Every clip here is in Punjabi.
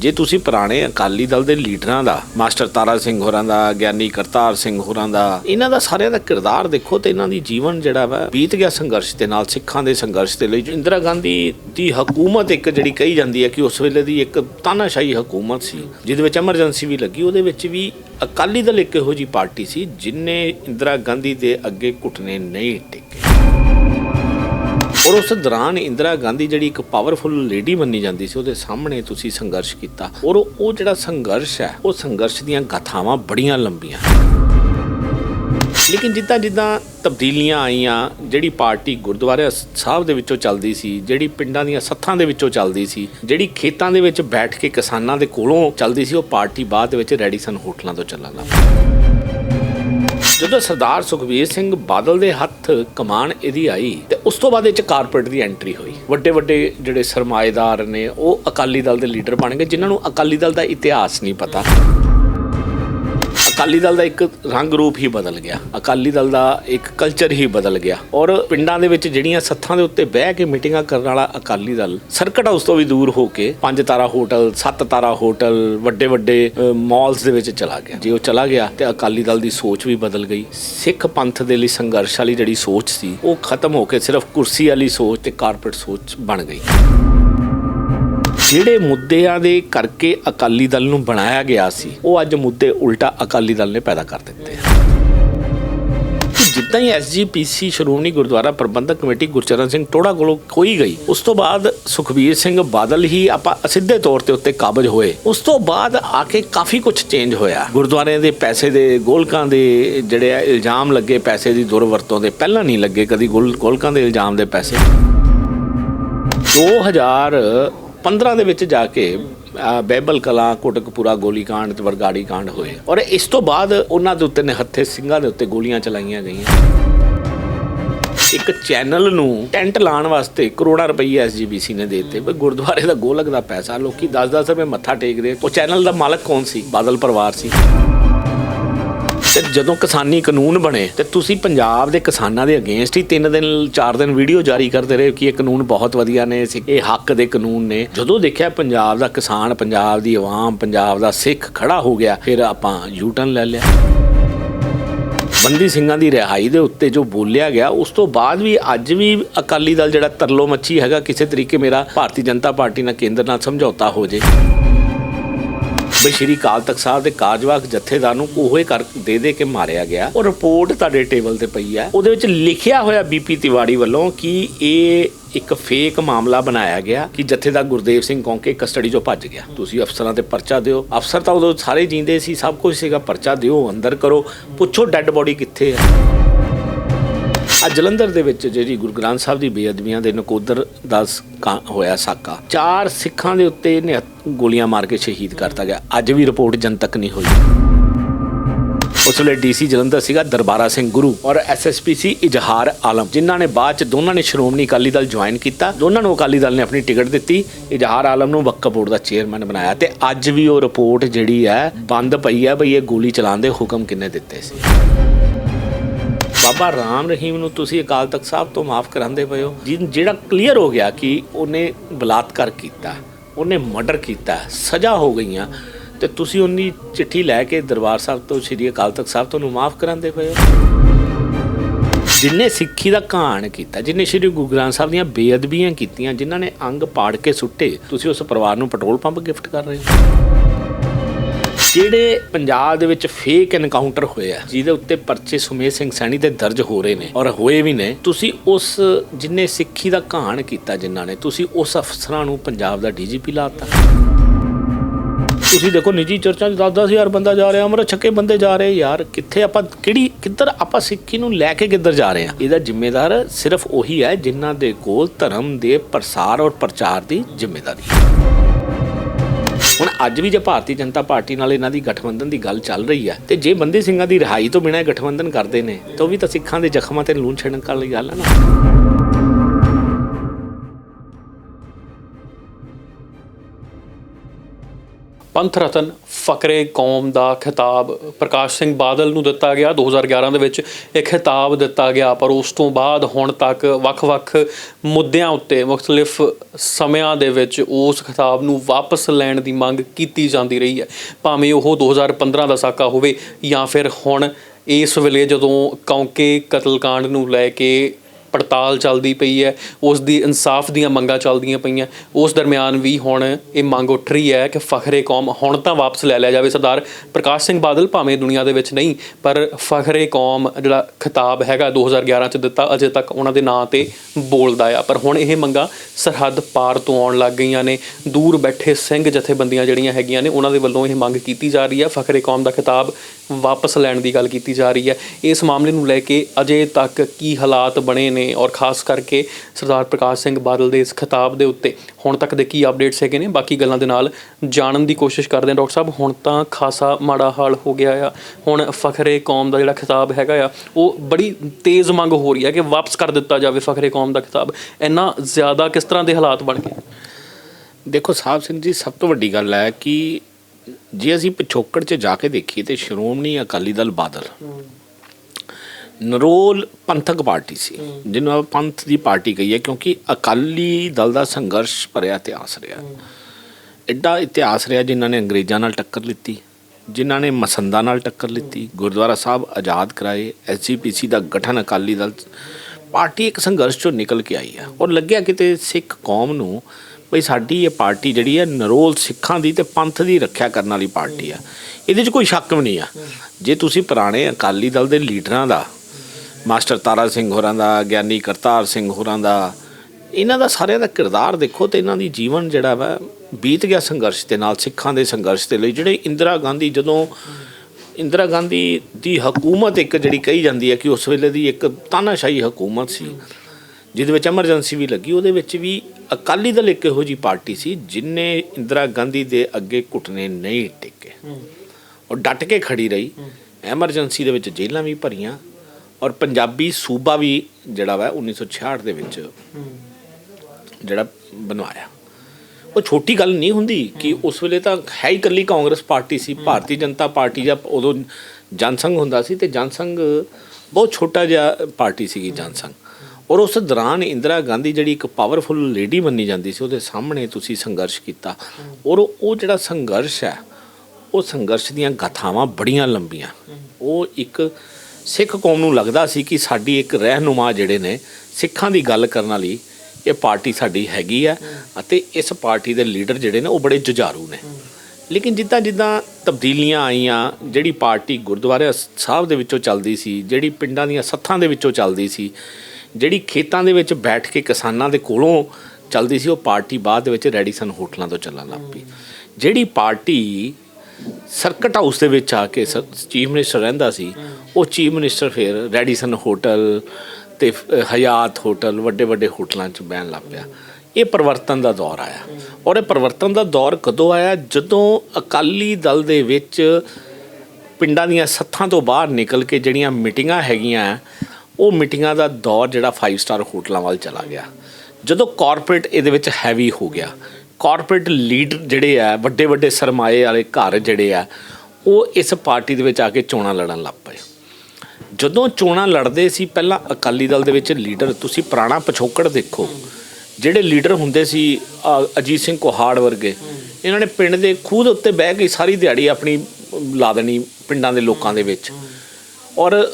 ਜੇ ਤੁਸੀਂ ਪੁਰਾਣੇ ਅਕਾਲੀ ਦਲ ਦੇ ਲੀਡਰਾਂ ਦਾ, ਮਾਸਟਰ ਤਾਰਾ ਸਿੰਘ ਹੋਰਾਂ ਦਾ, ਗਿਆਨੀ ਕਰਤਾਰ ਸਿੰਘ ਹੋਰਾਂ ਦਾ, ਇਹਨਾਂ ਦਾ ਸਾਰਿਆਂ ਦਾ ਕਿਰਦਾਰ ਦੇਖੋ ਤੇ ਇਹਨਾਂ ਦੀ ਜੀਵਨ ਜਿਹੜਾ ਵਾ, ਬੀਤ ਗਿਆ ਸੰਘਰਸ਼ ਦੇ ਨਾਲ, ਸਿੱਖਾਂ ਦੇ ਸੰਘਰਸ਼ ਦੇ ਲਈ ਇੰਦਰਾ ਗਾਂਧੀ ਦੀ ਹਕੂਮਤ ਇੱਕ ਜਿਹੜੀ ਕਹੀ ਜਾਂਦੀ ਹੈ ਕਿ ਉਸ ਵੇਲੇ ਦੀ ਇੱਕ ਤਾਨਾਸ਼ਾਹੀ ਹਕੂਮਤ ਸੀ, ਜਿਹਦੇ ਵਿੱਚ ਐਮਰਜੈਂਸੀ ਵੀ ਲੱਗੀ, ਉਹਦੇ ਵਿੱਚ ਵੀ ਅਕਾਲੀ ਦਲ ਇੱਕ ਇਹੋ ਜੀ ਪਾਰਟੀ ਸੀ, ਜਿਨੇ ਇੰਦਰਾ ਗਾਂਧੀ ਦੇ ਅੱਗੇ ਘੁਟਨੇ ਨਹੀਂ ਟੇਕੇ। ਔਰ ਉਸ ਦੌਰਾਨ ਇੰਦਰਾ ਗਾਂਧੀ ਜਿਹੜੀ ਇੱਕ ਪਾਵਰਫੁਲ ਲੇਡੀ ਮੰਨੀ ਜਾਂਦੀ ਸੀ, ਉਹਦੇ ਸਾਹਮਣੇ ਤੁਸੀਂ ਸੰਘਰਸ਼ ਕੀਤਾ। ਔਰ ਉਹ ਜਿਹੜਾ ਸੰਘਰਸ਼ ਹੈ, ਉਹ ਸੰਘਰਸ਼ ਦੀਆਂ ਗਾਥਾਵਾਂ ਬੜੀਆਂ ਲੰਬੀਆਂ। ਲੇਕਿਨ ਜਿੱਦਾਂ ਜਿੱਦਾਂ ਤਬਦੀਲੀਆਂ ਆਈਆਂ, ਜਿਹੜੀ ਪਾਰਟੀ ਗੁਰਦੁਆਰੇ ਸਾਹਿਬ ਦੇ ਵਿੱਚੋਂ ਚੱਲਦੀ ਸੀ, ਜਿਹੜੀ ਪਿੰਡਾਂ ਦੀਆਂ ਸੱਥਾਂ ਦੇ ਵਿੱਚੋਂ ਚੱਲਦੀ ਸੀ, ਜਿਹੜੀ ਖੇਤਾਂ ਦੇ ਵਿੱਚ ਬੈਠ ਕੇ ਕਿਸਾਨਾਂ ਦੇ ਕੋਲੋਂ ਚੱਲਦੀ ਸੀ, ਉਹ ਪਾਰਟੀ ਬਾਅਦ ਦੇ ਵਿੱਚ ਰੈਡੀਸਨ ਹੋਟਲਾਂ ਤੋਂ ਚੱਲਣ ਲੱਗ ਜਦੋਂ ਸਰਦਾਰ ਸੁਖਬੀਰ ਸਿੰਘ ਬਾਦਲ ਦੇ ਹੱਥ ਕਮਾਨ ਇਹਦੀ ਆਈ ਤੇ ਉਸ ਤੋਂ ਬਾਅਦ ਇਹ ਚ ਕਾਰਪੋਰੇਟ ਦੀ ਐਂਟਰੀ ਹੋਈ। ਵੱਡੇ ਵੱਡੇ ਜਿਹੜੇ ਸਰਮਾਏਦਾਰ ਨੇ, ਉਹ ਅਕਾਲੀ ਦਲ ਦੇ ਲੀਡਰ ਬਣ ਗਏ, ਜਿਨ੍ਹਾਂ ਨੂੰ ਅਕਾਲੀ ਦਲ ਦਾ ਇਤਿਹਾਸ ਨਹੀਂ ਪਤਾ। ਅਕਾਲੀ ਦਲ ਦਾ ਇੱਕ ਰੰਗ ਰੂਪ ਹੀ ਬਦਲ ਗਿਆ। ਅਕਾਲੀ ਦਲ ਦਾ ਇੱਕ ਕਲਚਰ ਹੀ ਬਦਲ ਗਿਆ। ਔਰ ਪਿੰਡਾਂ ਦੇ ਵਿੱਚ ਜਿਹੜੀਆਂ ਸੱਥਾਂ ਦੇ ਉੱਤੇ ਬਹਿ ਕੇ ਮੀਟਿੰਗਾਂ ਕਰਨ ਵਾਲਾ ਅਕਾਲੀ ਦਲ ਸਰਕਟ ਹਾਊਸ ਤੋਂ ਵੀ ਦੂਰ ਹੋ ਕੇ ਪੰਜ ਤਾਰਾ ਹੋਟਲ, ਸੱਤ ਤਾਰਾ ਹੋਟਲ, ਵੱਡੇ ਵੱਡੇ ਮਾਲਸ ਦੇ ਵਿੱਚ ਚਲਾ ਗਿਆ। ਜੇ ਉਹ ਚਲਾ ਗਿਆ ਤੇ ਅਕਾਲੀ ਦਲ ਦੀ ਸੋਚ ਵੀ ਬਦਲ ਗਈ। ਸਿੱਖ ਪੰਥ ਦੇ ਲਈ ਸੰਘਰਸ਼ ਵਾਲੀ ਜਿਹੜੀ ਸੋਚ ਸੀ, ਉਹ ਖਤਮ ਹੋ ਕੇ ਸਿਰਫ ਕੁਰਸੀ ਵਾਲੀ ਸੋਚ ਤੇ ਕਾਰਪੋਰੇਟ ਸੋਚ ਬਣ ਗਈ। ਜਿਹੜੇ ਮੁੱਦਿਆਂ ਦੇ ਕਰਕੇ ਅਕਾਲੀ ਦਲ ਨੂੰ ਬਣਾਇਆ ਗਿਆ ਸੀ, ਉਹ ਅੱਜ ਮੁੱਦੇ ਉਲਟਾ ਅਕਾਲੀ ਦਲ ਨੇ ਪੈਦਾ ਕਰ ਦਿੱਤੇ ਜਿੱਦਾਂ ਹੀ ਐਸਜੀਪੀਸੀ ਸ਼੍ਰੋਮਣੀ ਗੁਰਦੁਆਰਾ ਪ੍ਰਬੰਧਕ ਕਮੇਟੀ ਗੁਰਚਰਨ ਸਿੰਘ ਟੋੜਾ ਕੋਲੋਂ ਕੋਈ ਗਈ, ਉਸ ਤੋਂ ਬਾਅਦ ਸੁਖਬੀਰ ਸਿੰਘ ਬਾਦਲ ਹੀ ਆਪਾਂ ਸਿੱਧੇ ਤੌਰ ਤੇ ਉੱਤੇ ਕਾਬਜ ਹੋਏ। ਉਸ ਤੋਂ ਬਾਅਦ ਆ ਕੇ ਕਾਫੀ ਕੁਝ ਚੇਂਜ ਹੋਇਆ। ਗੁਰਦੁਆਰੇ ਦੇ ਪੈਸੇ ਦੇ, ਗੋਲਕਾਂ ਦੇ ਜਿਹੜੇ ਆ, ਇਲਜ਼ਾਮ ਲੱਗੇ ਪੈਸੇ ਦੀ ਦੁਰਵਰਤੋਂ ਦੇ, ਪਹਿਲਾਂ ਨਹੀਂ ਲੱਗੇ ਕਦੀ ਗੋਲ- ਗੋਲਕਾਂ ਦੇ ਇਲਜ਼ਾਮ ਦੇ ਪੈਸੇ। 2015 ਦੇ ਵਿੱਚ ਜਾ ਕੇ ਅਹ, ਬੈਬਲ ਕਲਾ ਕੋਟਕਪੂਰਾ ਗੋਲੀकांड ਤੇ ਵਰਗਾੜੀ ਕਾਂਡ ਹੋਏ। ਔਰ ਇਸ ਤੋਂ ਬਾਅਦ ਉਹਨਾਂ ਦੇ ਉੱਤੇ ਨਿਹੱਥੇ ਸਿੰਘਾਂ ਦੇ ਉੱਤੇ ਗੋਲੀਆਂ ਚਲਾਈਆਂ ਗਈਆਂ। ਇੱਕ ਚੈਨਲ ਨੂੰ ਟੈਂਟ ਲਾਉਣ ਵਾਸਤੇ ਕਰੋੜਾਂ ਰੁਪਏ ਐਸਜੀਬੀਸੀ ਨੇ ਦੇ ਦਿੱਤੇ। ਬਈ ਗੁਰਦੁਆਰੇ ਦਾ ਗੋਲਕ ਦਾ ਪੈਸਾ ਲੋਕੀ 10-10 ਰੁਪਏ ਮੱਥਾ ਟੇਕਦੇ ਉਹ ਚੈਨਲ ਦਾ ਮਾਲਕ ਕੌਣ ਸੀ? ਬਾਦਲ ਪਰਿਵਾਰ ਸੀ। ਤੇ ਜਦੋਂ ਕਿਸਾਨੀ ਕਾਨੂੰਨ ਬਣੇ ਤੇ ਤੁਸੀਂ ਪੰਜਾਬ ਦੇ ਕਿਸਾਨਾਂ ਦੇ ਅਗੇਂਸਟ ਹੀ 3 ਦਿਨ 4 ਦਿਨ ਵੀਡੀਓ ਜਾਰੀ ਕਰਦੇ ਰਹੇ ਕਿ ਇਹ ਕਾਨੂੰਨ ਬਹੁਤ ਵਧੀਆ ਨੇ ਇਹ ਹੱਕ ਦੇ ਕਾਨੂੰਨ ਨੇ। ਜਦੋਂ ਦੇਖਿਆ ਪੰਜਾਬ ਦਾ ਕਿਸਾਨ, ਪੰਜਾਬ ਦੀ ਆਵਾਮ, ਪੰਜਾਬ ਦਾ ਸਿੱਖ ਖੜਾ ਹੋ ਗਿਆ, ਫਿਰ ਆਪਾਂ ਯੂਟਰਨ ਲੈ ਲਿਆ। ਬੰਦੀ ਸਿੰਘਾਂ ਦੀ ਰਿਹਾਈ ਦੇ ਉੱਤੇ ਜੋ ਬੋਲਿਆ ਗਿਆ, ਉਸ ਤੋਂ ਬਾਅਦ ਵੀ ਅੱਜ ਵੀ ਅਕਾਲੀ ਦਲ ਜਿਹੜਾ ਤਰਲੋ ਮੱਛੀ ਹੈਗਾ, ਕਿਸੇ ਤਰੀਕੇ ਮੇਰਾ ਭਾਰਤੀ ਜਨਤਾ ਪਾਰਟੀ ਨਾਲ ਕੇਂਦਰ ਨਾਲ ਸਮਝੌਤਾ ਹੋ ਜੇ। ਬਈ ਸ਼੍ਰੀ ਅਕਾਲ ਤਖਤ ਸਾਹਿਬ ਦੇ ਕਾਰਜਵਾਹਕ ਜਥੇਦਾਰ ਨੂੰ ਕੋਹੇ ਕਰ ਦੇ ਦੇ ਕੇ ਮਾਰਿਆ ਗਿਆ। ਉਹ ਰਿਪੋਰਟ ਤੁਹਾਡੇ ਟੇਬਲ ਤੇ ਪਈ ਹੈ। ਉਹਦੇ ਵਿੱਚ ਲਿਖਿਆ ਹੋਇਆ ਬੀਪੀ ਤਿਵਾੜੀ ਵੱਲੋਂ ਕਿ ਇਹ ਇੱਕ ਫੇਕ ਮਾਮਲਾ ਬਣਾਇਆ ਗਿਆ ਕਿ ਜਥੇਦਾਰ ਗੁਰਦੇਵ ਸਿੰਘ ਕੌਂਕੇ ਕਸਟਡੀ ਚੋਂ ਭੱਜ ਗਿਆ। ਤੁਸੀਂ ਅਫਸਰਾਂ ਤੇ ਪਰਚਾ ਦਿਓ। ਅਫਸਰ ਤਾਂ ਉਦੋਂ ਸਾਰੇ ਜਿੰਦੇ ਸੀ, ਸਭ ਕੁਝ ਸੀਗਾ। ਪਰਚਾ ਦਿਓ, ਅੰਦਰ ਕਰੋ। ਪੁੱਛੋ ਡੈੱਡ ਬੋਡੀ ਕਿੱਥੇ ਹੈ। ਆ ਜਲੰਧਰ ਦੇ ਵਿੱਚ ਜਿਹੜੀ ਗੁਰੂ ਗ੍ਰੰਥ ਸਾਹਿਬ ਦੀ ਬੇਅਦਬੀਆਂ ਦੇ ਨਕੋਦਰ ਦਾ ਹੋਇਆ ਸਾਕਾ, ਚਾਰ ਸਿੱਖਾਂ ਦੇ ਉੱਤੇ ਇਹਨੇ ਗੋਲੀਆਂ ਮਾਰ ਕੇ ਸ਼ਹੀਦ ਕਰਤਾ ਗਿਆ। ਅੱਜ ਵੀ ਰਿਪੋਰਟ ਜਨਤਕ ਨਹੀਂ ਹੋਈ। ਉਸ ਵੇਲੇ ਡੀਸੀ ਜਲੰਧਰ ਸੀਗਾ ਦਰਬਾਰਾ ਸਿੰਘ ਗੁਰੂ ਔਰ ਐਸਐਸਪੀ ਸੀ ਇਜਹਾਰ ਆਲਮ, ਜਿਨ੍ਹਾਂ ਨੇ ਬਾਅਦ ਚ ਦੋਨਾਂ ਨੇ ਸ਼੍ਰੋਮਣੀ ਅਕਾਲੀ ਦਲ ਜੁਆਇਨ ਕੀਤਾ। ਦੋਨਾਂ ਨੂੰ ਅਕਾਲੀ ਦਲ ਨੇ ਆਪਣੀ ਟਿਕਟ ਦਿੱਤੀ। ਇਜਹਾਰ ਆਲਮ ਨੂੰ ਵਕਫ ਬੋਰਡ ਦਾ ਚੇਅਰਮੈਨ ਬਣਾਇਆ ਤੇ ਅੱਜ ਵੀ ਉਹ ਰਿਪੋਰਟ ਜਿਹੜੀ ਹੈ ਬੰਦ ਪਈ ਹੈ ਬਈ ਇਹ ਗੋਲੀ ਚਲਾਉਣ ਦੇ ਹੁਕਮ ਕਿੰਨੇ ਦਿੱਤੇ ਸੀ? ਬਾਬਾ ਰਾਮ ਰਹੀਮ ਨੂੰ ਤੁਸੀਂ ਅਕਾਲ ਤਖਤ ਸਾਹਿਬ ਤੋਂ ਮਾਫ ਕਰਾਉਂਦੇ ਪਏ ਹੋ। ਜਿਹ- ਜਿਹੜਾ ਕਲੀਅਰ ਹੋ ਗਿਆ ਕਿ ਉਹਨੇ ਬਲਾਤਕਾਰ ਕੀਤਾ, ਉਹਨੇ ਮਰਡਰ ਕੀਤਾ, ਸਜ਼ਾ ਹੋ ਗਈਆਂ, ਤੇ ਤੁਸੀਂ ਉਹਨੀ ਚਿੱਠੀ ਲੈ ਕੇ ਦਰਬਾਰ ਸਾਹਿਬ ਤੋਂ ਸ੍ਰੀ ਅਕਾਲ ਤਖਤ ਸਾਹਿਬ ਤੋਂ ਉਹਨੂੰ ਮਾਫ ਕਰਾਉਂਦੇ ਪਏ ਹੋ। ਜਿਨਨੇ ਸਿੱਖੀ ਦਾ ਕਹਾਣ ਕੀਤਾ ਜਿਨਨੇ ਸ੍ਰੀ ਗੁਰੂ ਗ੍ਰੰਥ ਸਾਹਿਬ ਦੀਆਂ ਬੇਅਦਬੀਆਂ ਕੀਤੀਆਂ, ਜਿਨ੍ਹਾਂ ਨੇ ਅੰਗ ਪਾੜ ਕੇ ਸੁੱਟੇ, ਤੁਸੀਂ ਉਸ ਪਰਿਵਾਰ ਨੂੰ ਪੈਟਰੋਲ ਪੰਪ ਗਿਫਟ ਕਰ ਰਹੇ ਹੋ। ਜਿਹੜੇ ਪੰਜਾਬ ਦੇ ਵਿੱਚ ਫੇਕ ਐਨਕਾਊਂਟਰ ਹੋਇਆ ਜਿਹਦੇ ਉੱਤੇ ਪਰਚੇ ਸੁਮੇਧ ਸਿੰਘ ਸੈਣੀ ਤੇ ਦਰਜ ਹੋ ਰਹੇ ਨੇ ਔਰ ਹੋਏ ਵੀ ਨੇ, ਤੁਸੀਂ ਉਸ ਜਿਨਨੇ ਸਿੱਖੀ ਦਾ ਘਾਣ ਕੀਤਾ ਜਿਨ੍ਹਾਂ ਨੇ, ਤੁਸੀਂ ਉਸ ਅਫਸਰਾਂ ਨੂੰ ਪੰਜਾਬ ਦਾ ਡੀਜੀਪੀ ਲਾਤਾ। ਤੁਸੀਂ ਦੇਖੋ ਨਿੱਜੀ ਚਰਚਾ 'ਚ 10-10000 ਬੰਦਾ ਜਾ ਰਿਹਾ, ਅਮਰ ਛੱਕੇ ਬੰਦੇ ਜਾ ਰਹੇ, ਯਾਰ ਕਿੱਥੇ ਆਪਾਂ, ਕਿਹੜੀ, ਕਿੱਧਰ ਆਪਾਂ ਸਿੱਖੀ ਨੂੰ ਲੈ ਕੇ ਕਿੱਧਰ ਜਾ ਰਹੇ ਹਾਂ ਇਹਦਾ ਜ਼ਿੰਮੇਦਾਰ ਸਿਰਫ ਉਹੀ ਹੈ ਜਿਨ੍ਹਾਂ ਦੇ ਕੋਲ ਧਰਮ ਦੇ ਪ੍ਰਸਾਰ ਔਰ ਪ੍ਰਚਾਰ ਦੀ ਜ਼ਿੰਮੇਵਾਰੀ ਹੈ। ਹੁਣ ਅੱਜ ਵੀ ਜੇ ਭਾਰਤੀ ਜਨਤਾ ਪਾਰਟੀ ਨਾਲ ਇਹਨਾਂ ਦੀ ਗਠਬੰਧਨ ਦੀ ਗੱਲ ਚੱਲ ਰਹੀ ਹੈ ਤੇ ਜੇ ਬੰਦੀ ਸਿੰਘਾਂ ਦੀ ਰਿਹਾਈ ਤੋਂ ਬਿਨਾਂ ਇਹ ਗਠਬੰਧਨ ਕਰਦੇ ਨੇ, ਤਾਂ ਉਹ ਵੀ ਤਾਂ ਸਿੱਖਾਂ ਦੇ ਜ਼ਖਮਾਂ ਤੇ ਲੂਣ ਛੇੜਨ ਕਰਨ ਲਈ ਗੱਲ ਹੈ ਨਾ। ਪੰਥ ਰਤਨ ਫਕਰੇ ਕੌਮ ਦਾ ਖਿਤਾਬ ਪ੍ਰਕਾਸ਼ ਸਿੰਘ ਬਾਦਲ ਨੂੰ ਦਿੱਤਾ ਗਿਆ। 2011 ਦੇ ਵਿੱਚ ਇਹ ਖਿਤਾਬ ਦਿੱਤਾ ਗਿਆ, ਪਰ ਉਸ ਤੋਂ ਬਾਅਦ ਹੁਣ ਤੱਕ ਵੱਖ-ਵੱਖ ਮੁੱਦਿਆਂ ਉੱਤੇ, ਮੁxtਲਿਫ ਸਮਿਆਂ ਦੇ ਵਿੱਚ ਉਸ ਖਿਤਾਬ ਨੂੰ ਵਾਪਸ ਲੈਣ ਦੀ ਮੰਗ ਕੀਤੀ ਜਾਂਦੀ ਰਹੀ ਹੈ। ਭਾਵੇਂ ਉਹ 2015 ਦਾ ਸਾਕਾ ਹੋਵੇ ਜਾਂ ਫਿਰ ਹੁਣ ਇਸ ਵੇਲੇ ਜਦੋਂ ਕੌਂਕੇ ਕਤਲकांड ਨੂੰ ਲੈ ਕੇ ਪੜਤਾਲ ਚੱਲਦੀ ਪਈ ਹੈ ਉਸ ਦੀ ਇਨਸਾਫ ਦੀਆਂ ਮੰਗਾਂ ਚੱਲਦੀਆਂ ਪਈਆਂ। ਉਸ ਦਰਮਿਆਨ ਵੀ ਹੁਣ ਇਹ ਮੰਗ ਉੱਠ ਰਹੀ ਹੈ ਕਿ ਫਖਰੇ ਕੌਮ ਹੁਣ ਤਾਂ ਵਾਪਸ ਲੈ ਲਿਆ ਜਾਵੇ। ਸਰਦਾਰ ਪ੍ਰਕਾਸ਼ ਸਿੰਘ ਬਾਦਲ ਭਾਵੇਂ ਦੁਨੀਆ ਦੇ ਵਿੱਚ ਨਹੀਂ, ਪਰ ਫਖਰੇ ਕੌਮ ਜਿਹੜਾ ਖਿਤਾਬ ਹੈਗਾ 2011 ਚ ਦਿੱਤਾ, ਅਜੇ ਤੱਕ ਉਹਨਾਂ ਦੇ ਨਾਂ ਤੇ ਬੋਲਦਾ ਆ। ਪਰ ਹੁਣ ਇਹ ਮੰਗਾਂ ਸਰਹੱਦ ਪਾਰ ਤੋਂ ਆਉਣ ਲੱਗ ਗਈਆਂ ਨੇ। ਦੂਰ ਬੈਠੇ ਸਿੰਘ ਜਥੇਬੰਦੀਆਂ ਜਿਹੜੀਆਂ ਹੈਗੀਆਂ ਨੇ, ਉਹਨਾਂ ਦੇ ਵੱਲੋਂ ਇਹ ਮੰਗ ਕੀਤੀ ਜਾ ਰਹੀ ਹੈ। ਫਖਰੇ ਕੌਮ ਦਾ ਖਿਤਾਬ ਵਾਪਸ ਲੈਣ ਦੀ ਗੱਲ ਕੀਤੀ ਜਾ ਰਹੀ ਹੈ। ਇਸ ਮਾਮਲੇ ਨੂੰ ਲੈ ਕੇ ਅਜੇ ਤੱਕ ਕੀ ਹਾਲਾਤ ਬਣੇ ਨੇ? ਔਰ ਖਾਸ ਕਰਕੇ ਸਰਦਾਰ ਪ੍ਰਕਾਸ਼ ਸਿੰਘ ਬਾਦਲ ਦੇ ਇਸ ਖਿਤਾਬ ਦੇ ਉੱਤੇ ਹੁਣ ਤੱਕ ਦੇ ਕੀ ਅਪਡੇਟਸ ਹੈਗੇ ਨੇ? ਬਾਕੀ ਗੱਲਾਂ ਦੇ ਨਾਲ ਜਾਣਨ ਦੀ ਕੋਸ਼ਿਸ਼ ਕਰਦੇ ਹਾਂ ਡਾਕਟਰ ਸਾਹਿਬ। ਹੁਣ ਤਾਂ ਖਾਸਾ ਮਾੜਾ ਹਾਲ ਹੋ ਗਿਆ ਆ। ਹੁਣ ਫਖਰੇ ਕੌਮ ਦਾ ਜਿਹੜਾ ਖਿਤਾਬ ਹੈਗਾ ਆ ਉਹ ਬੜੀ ਤੇਜ਼ ਮੰਗ ਹੋ ਰਹੀ ਹੈ ਕਿ ਵਾਪਸ ਕਰ ਦਿੱਤਾ ਜਾਵੇ ਫਖਰੇ ਕੌਮ ਦਾ ਖਿਤਾਬ। ਇੰਨਾ ਜ਼ਿਆਦਾ ਕਿਸ ਤਰ੍ਹਾਂ ਦੇ ਹਾਲਾਤ ਬਣ ਗਏ? ਦੇਖੋ ਸਾਹਿਬ ਸਿੰਘ ਜੀ ਸਭ ਤੋਂ ਵੱਡੀ ਗੱਲ ਹੈ ਕਿ ਜੇ ਅਸੀਂ ਪਿਛੋਕੜ 'ਚ ਜਾ ਕੇ ਦੇਖੀਏ ਤੇ ਸ਼੍ਰੋਮਣੀ ਅਕਾਲੀ ਦਲ ਬਾਦਲ ਨਰੋਲ ਪੰਥਕ ਪਾਰਟੀ ਸੀ ਜਿਹਨੂੰ ਆਪਾਂ ਪੰਥ ਦੀ ਪਾਰਟੀ ਕਹੀਏ ਕਿਉਂਕਿ ਅਕਾਲੀ ਦਲ ਦਾ ਸੰਘਰਸ਼ ਭਰਿਆ ਇਤਿਹਾਸ ਰਿਹਾ। ਐਡਾ ਇਤਿਹਾਸ ਰਿਹਾ ਜਿਨ੍ਹਾਂ ਨੇ ਅੰਗਰੇਜ਼ਾਂ ਨਾਲ ਟੱਕਰ ਲਿੱਤੀ, ਜਿਨ੍ਹਾਂ ਨੇ ਮਸੰਦਾਂ ਨਾਲ ਟੱਕਰ ਲਿੱਤੀ, ਗੁਰਦੁਆਰਾ ਸਾਹਿਬ ਆਜ਼ਾਦ ਕਰਾਏ ਐਸਜੀਪੀਸੀ ਦਾ ਗਠਨ ਅਕਾਲੀ ਦਲ ਪਾਰਟੀ ਇੱਕ ਸੰਘਰਸ਼ ਚੋਂ ਨਿਕਲ ਕੇ ਆਈ ਆ। ਔਰ ਲੱਗਿਆ ਕਿਤੇ ਸਿੱਖ ਕੌਮ ਨੂੰ ਬਈ ਸਾਡੀ ਇਹ ਪਾਰਟੀ ਜਿਹੜੀ ਹੈ ਨਰੋਲ ਸਿੱਖਾਂ ਦੀ ਤੇ ਪੰਥ ਦੀ ਰੱਖਿਆ ਕਰਨ ਵਾਲੀ ਪਾਰਟੀ ਆ। ਇਹਦੇ 'ਚ ਕੋਈ ਸ਼ੱਕ ਵੀ ਨਹੀਂ ਆ। ਜੇ ਤੁਸੀਂ ਪੁਰਾਣੇ ਅਕਾਲੀ ਦਲ ਦੇ ਲੀਡਰਾਂ ਦਾ ਮਾਸਟਰ ਤਾਰਾ ਸਿੰਘ ਹੋਰਾਂ ਦਾ ਗਿਆਨੀ ਕਰਤਾਰ ਸਿੰਘ ਹੋਰਾਂ ਦਾ। ਇਹਨਾਂ ਦਾ ਸਾਰਿਆਂ ਦਾ ਕਿਰਦਾਰ ਦੇਖੋ ਤੇ ਇਹਨਾਂ ਦੀ ਜੀਵਨ ਜਿਹੜਾ ਵਾ ਬੀਤ ਗਿਆ ਸੰਘਰਸ਼ ਦੇ ਨਾਲ ਸਿੱਖਾਂ ਦੇ ਸੰਘਰਸ਼ ਦੇ ਲਈ। ਜਿਹੜੇ ਇੰਦਰਾ ਗਾਂਧੀ ਜਦੋਂ ਇੰਦਰਾ ਗਾਂਧੀ ਦੀ ਹਕੂਮਤ ਇੱਕ ਜਿਹੜੀ ਕਹੀ ਜਾਂਦੀ ਹੈ ਕਿ ਉਸ ਵੇਲੇ ਦੀ ਇੱਕ ਤਾਨਾਸ਼ਾਹੀ ਹਕੂਮਤ ਸੀ ਜਿਹਦੇ ਵਿੱਚ ਐਮਰਜੈਂਸੀ ਵੀ ਲੱਗੀ ਉਹਦੇ ਵਿੱਚ ਵੀ ਅਕਾਲੀ ਦਲ ਇੱਕ ਇਹੋ ਜੀ ਪਾਰਟੀ ਸੀ ਜਿਨੇ ਇੰਦਰਾ ਗਾਂਧੀ ਦੇ ਅੱਗੇ ਘੁਟਨੇ ਨਹੀਂ ਟਿਕੇ। ਉਹ ਡਟ ਕੇ ਖੜੀ ਰਹੀ। ਐਮਰਜੈਂਸੀ ਦੇ ਵਿੱਚ ਜੇਲ੍ਹਾਂ ਵੀ ਭਰੀਆਂ। ਔਰ ਪੰਜਾਬੀ ਸੂਬਾ ਵੀ ਜਿਹੜਾ ਵਾ 1966 ਦੇ ਵਿੱਚ ਜਿਹੜਾ ਬਣਵਾਇਆ। ਉਹ ਛੋਟੀ ਗੱਲ ਨਹੀਂ ਹੁੰਦੀ ਕਿ ਉਸ ਵੇਲੇ ਤਾਂ ਹੈ ਹੀ ਇਕੱਲੀ ਕਾਂਗਰਸ ਪਾਰਟੀ ਸੀ ਭਾਰਤੀ ਜਨਤਾ ਪਾਰਟੀ ਜਾਂ ਉਦੋਂ ਜਨਸੰਘ ਹੁੰਦਾ ਸੀ ਤੇ ਜਨਸੰਘ ਬਹੁਤ ਛੋਟਾ ਜਿਹਾ ਪਾਰਟੀ ਸੀਗੀ ਜਨਸੰਘ। ਔਰ ਉਸ ਦੌਰਾਨ ਇੰਦਰਾ ਗਾਂਧੀ ਜਿਹੜੀ ਇੱਕ ਪਾਵਰਫੁਲ ਲੇਡੀ ਮੰਨੀ ਜਾਂਦੀ ਸੀ ਉਹਦੇ ਸਾਹਮਣੇ ਤੁਸੀਂ ਸੰਘਰਸ਼ ਕੀਤਾ। ਔਰ ਉਹ ਜਿਹੜਾ ਸੰਘਰਸ਼ ਹੈ ਉਹ ਸੰਘਰਸ਼ ਦੀਆਂ ਗਾਥਾਵਾਂ ਬੜੀਆਂ ਲੰਬੀਆਂ। ਉਹ ਇੱਕ ਸਿੱਖ ਕੌਮ ਨੂੰ ਲੱਗਦਾ ਸੀ ਕਿ ਸਾਡੀ ਇੱਕ ਰਹਿਨੁਮਾ ਜਿਹੜੇ ਨੇ, ਸਿੱਖਾਂ ਦੀ ਗੱਲ ਕਰਨ ਵਾਲੀ ਇਹ ਪਾਰਟੀ ਸਾਡੀ ਹੈਗੀ ਆ ਅਤੇ ਇਸ ਪਾਰਟੀ ਦੇ ਲੀਡਰ ਜਿਹੜੇ ਨੇ ਉਹ ਬੜੇ ਜੁਝਾਰੂ ਨੇ। ਲੇਕਿਨ ਜਿੱਦਾਂ ਜਿੱਦਾਂ ਤਬਦੀਲੀਆਂ ਆਈਆਂ, ਜਿਹੜੀ ਪਾਰਟੀ ਗੁਰਦੁਆਰੇ ਸਾਹਿਬ ਦੇ ਵਿੱਚੋਂ ਚੱਲਦੀ ਸੀ, ਜਿਹੜੀ ਪਿੰਡਾਂ ਦੀਆਂ ਸੱਥਾਂ ਦੇ ਵਿੱਚੋਂ ਚੱਲਦੀ ਸੀ, ਜਿਹੜੀ ਖੇਤਾਂ ਦੇ ਵਿੱਚ ਬੈਠ ਕੇ ਕਿਸਾਨਾਂ ਦੇ ਕੋਲੋਂ ਚੱਲਦੀ ਸੀ, ਉਹ ਪਾਰਟੀ ਬਾਅਦ ਦੇ ਵਿੱਚ ਰੈਡੀਸਨ ਹੋਟਲਾਂ ਤੋਂ ਚੱਲਣ ਲੱਗ ਪਈ। ਜਿਹੜੀ ਪਾਰਟੀ ਸਰਕਟ ਹਾਊਸ ਦੇ ਵਿੱਚ ਆ ਕੇ ਚੀਫ ਮਿਨਿਸਟਰ ਰਹਿੰਦਾ ਸੀ। ਉਹ ਚੀਫ ਮਿਨਿਸਟਰ ਫਿਰ ਰੈਡੀਸਨ ਹੋਟਲ ਤੇ ਹਯਾਤ ਹੋਟਲ ਵੱਡੇ ਵੱਡੇ ਹੋਟਲਾਂ 'ਚ ਬਹਿਣ ਲੱਗ ਪਿਆ। ਇਹ ਪਰਿਵਰਤਨ ਦਾ ਦੌਰ ਆਇਆ। ਔਰ ਇਹ ਪਰਿਵਰਤਨ ਦਾ ਦੌਰ ਕਦੋਂ ਆਇਆ? ਜਦੋਂ ਅਕਾਲੀ ਦਲ ਦੇ ਵਿੱਚ ਪਿੰਡਾਂ ਦੀਆਂ ਸੱਥਾਂ ਤੋਂ ਬਾਹਰ ਨਿਕਲ ਕੇ ਜਿਹੜੀਆਂ ਮੀਟਿੰਗਾਂ ਹੈਗੀਆਂ, ਉਹ ਮੀਟਿੰਗਾਂ ਦਾ ਦੌਰ ਜਿਹੜਾ 5 ਸਟਾਰ ਹੋਟਲਾਂ ਵੱਲ ਚਲਾ ਗਿਆ। ਜਦੋਂ ਕਾਰਪੋਰੇਟ ਇਹਦੇ ਵਿੱਚ ਹੈਵੀ ਹੋ ਗਿਆ ਕਾਰਪੋਰੇਟ ਲੀਡਰ ਜਿਹੜੇ ਆ, ਵੱਡੇ ਵੱਡੇ ਸਰਮਾਏ ਵਾਲੇ ਘਰ ਜਿਹੜੇ ਆ, ਉਹ ਇਸ ਪਾਰਟੀ ਦੇ ਵਿੱਚ ਆ ਕੇ ਚੋਣਾਂ ਲੜਨ ਲੱਗ ਪਏ। ਜਦੋਂ ਚੋਣਾਂ ਲੜਦੇ ਸੀ, ਪਹਿਲਾਂ ਅਕਾਲੀ ਦਲ ਦੇ ਵਿੱਚ ਲੀਡਰ ਤੁਸੀਂ ਪੁਰਾਣਾ ਪਿਛੋਕੜ ਦੇਖੋ। ਜਿਹੜੇ ਲੀਡਰ ਹੁੰਦੇ ਸੀ ਅਜੀਤ ਸਿੰਘ ਕੋਹਾੜ ਵਰਗੇ, ਇਹਨਾਂ ਨੇ ਪਿੰਡ ਦੇ ਖੂਹ ਦੇ ਉੱਤੇ ਬਹਿ ਕੇ ਸਾਰੀ ਦਿਹਾੜੀ ਆਪਣੀ ਲਾ ਦੇਣੀ ਪਿੰਡਾਂ ਦੇ ਲੋਕਾਂ ਦੇ ਵਿੱਚ। ਔਰ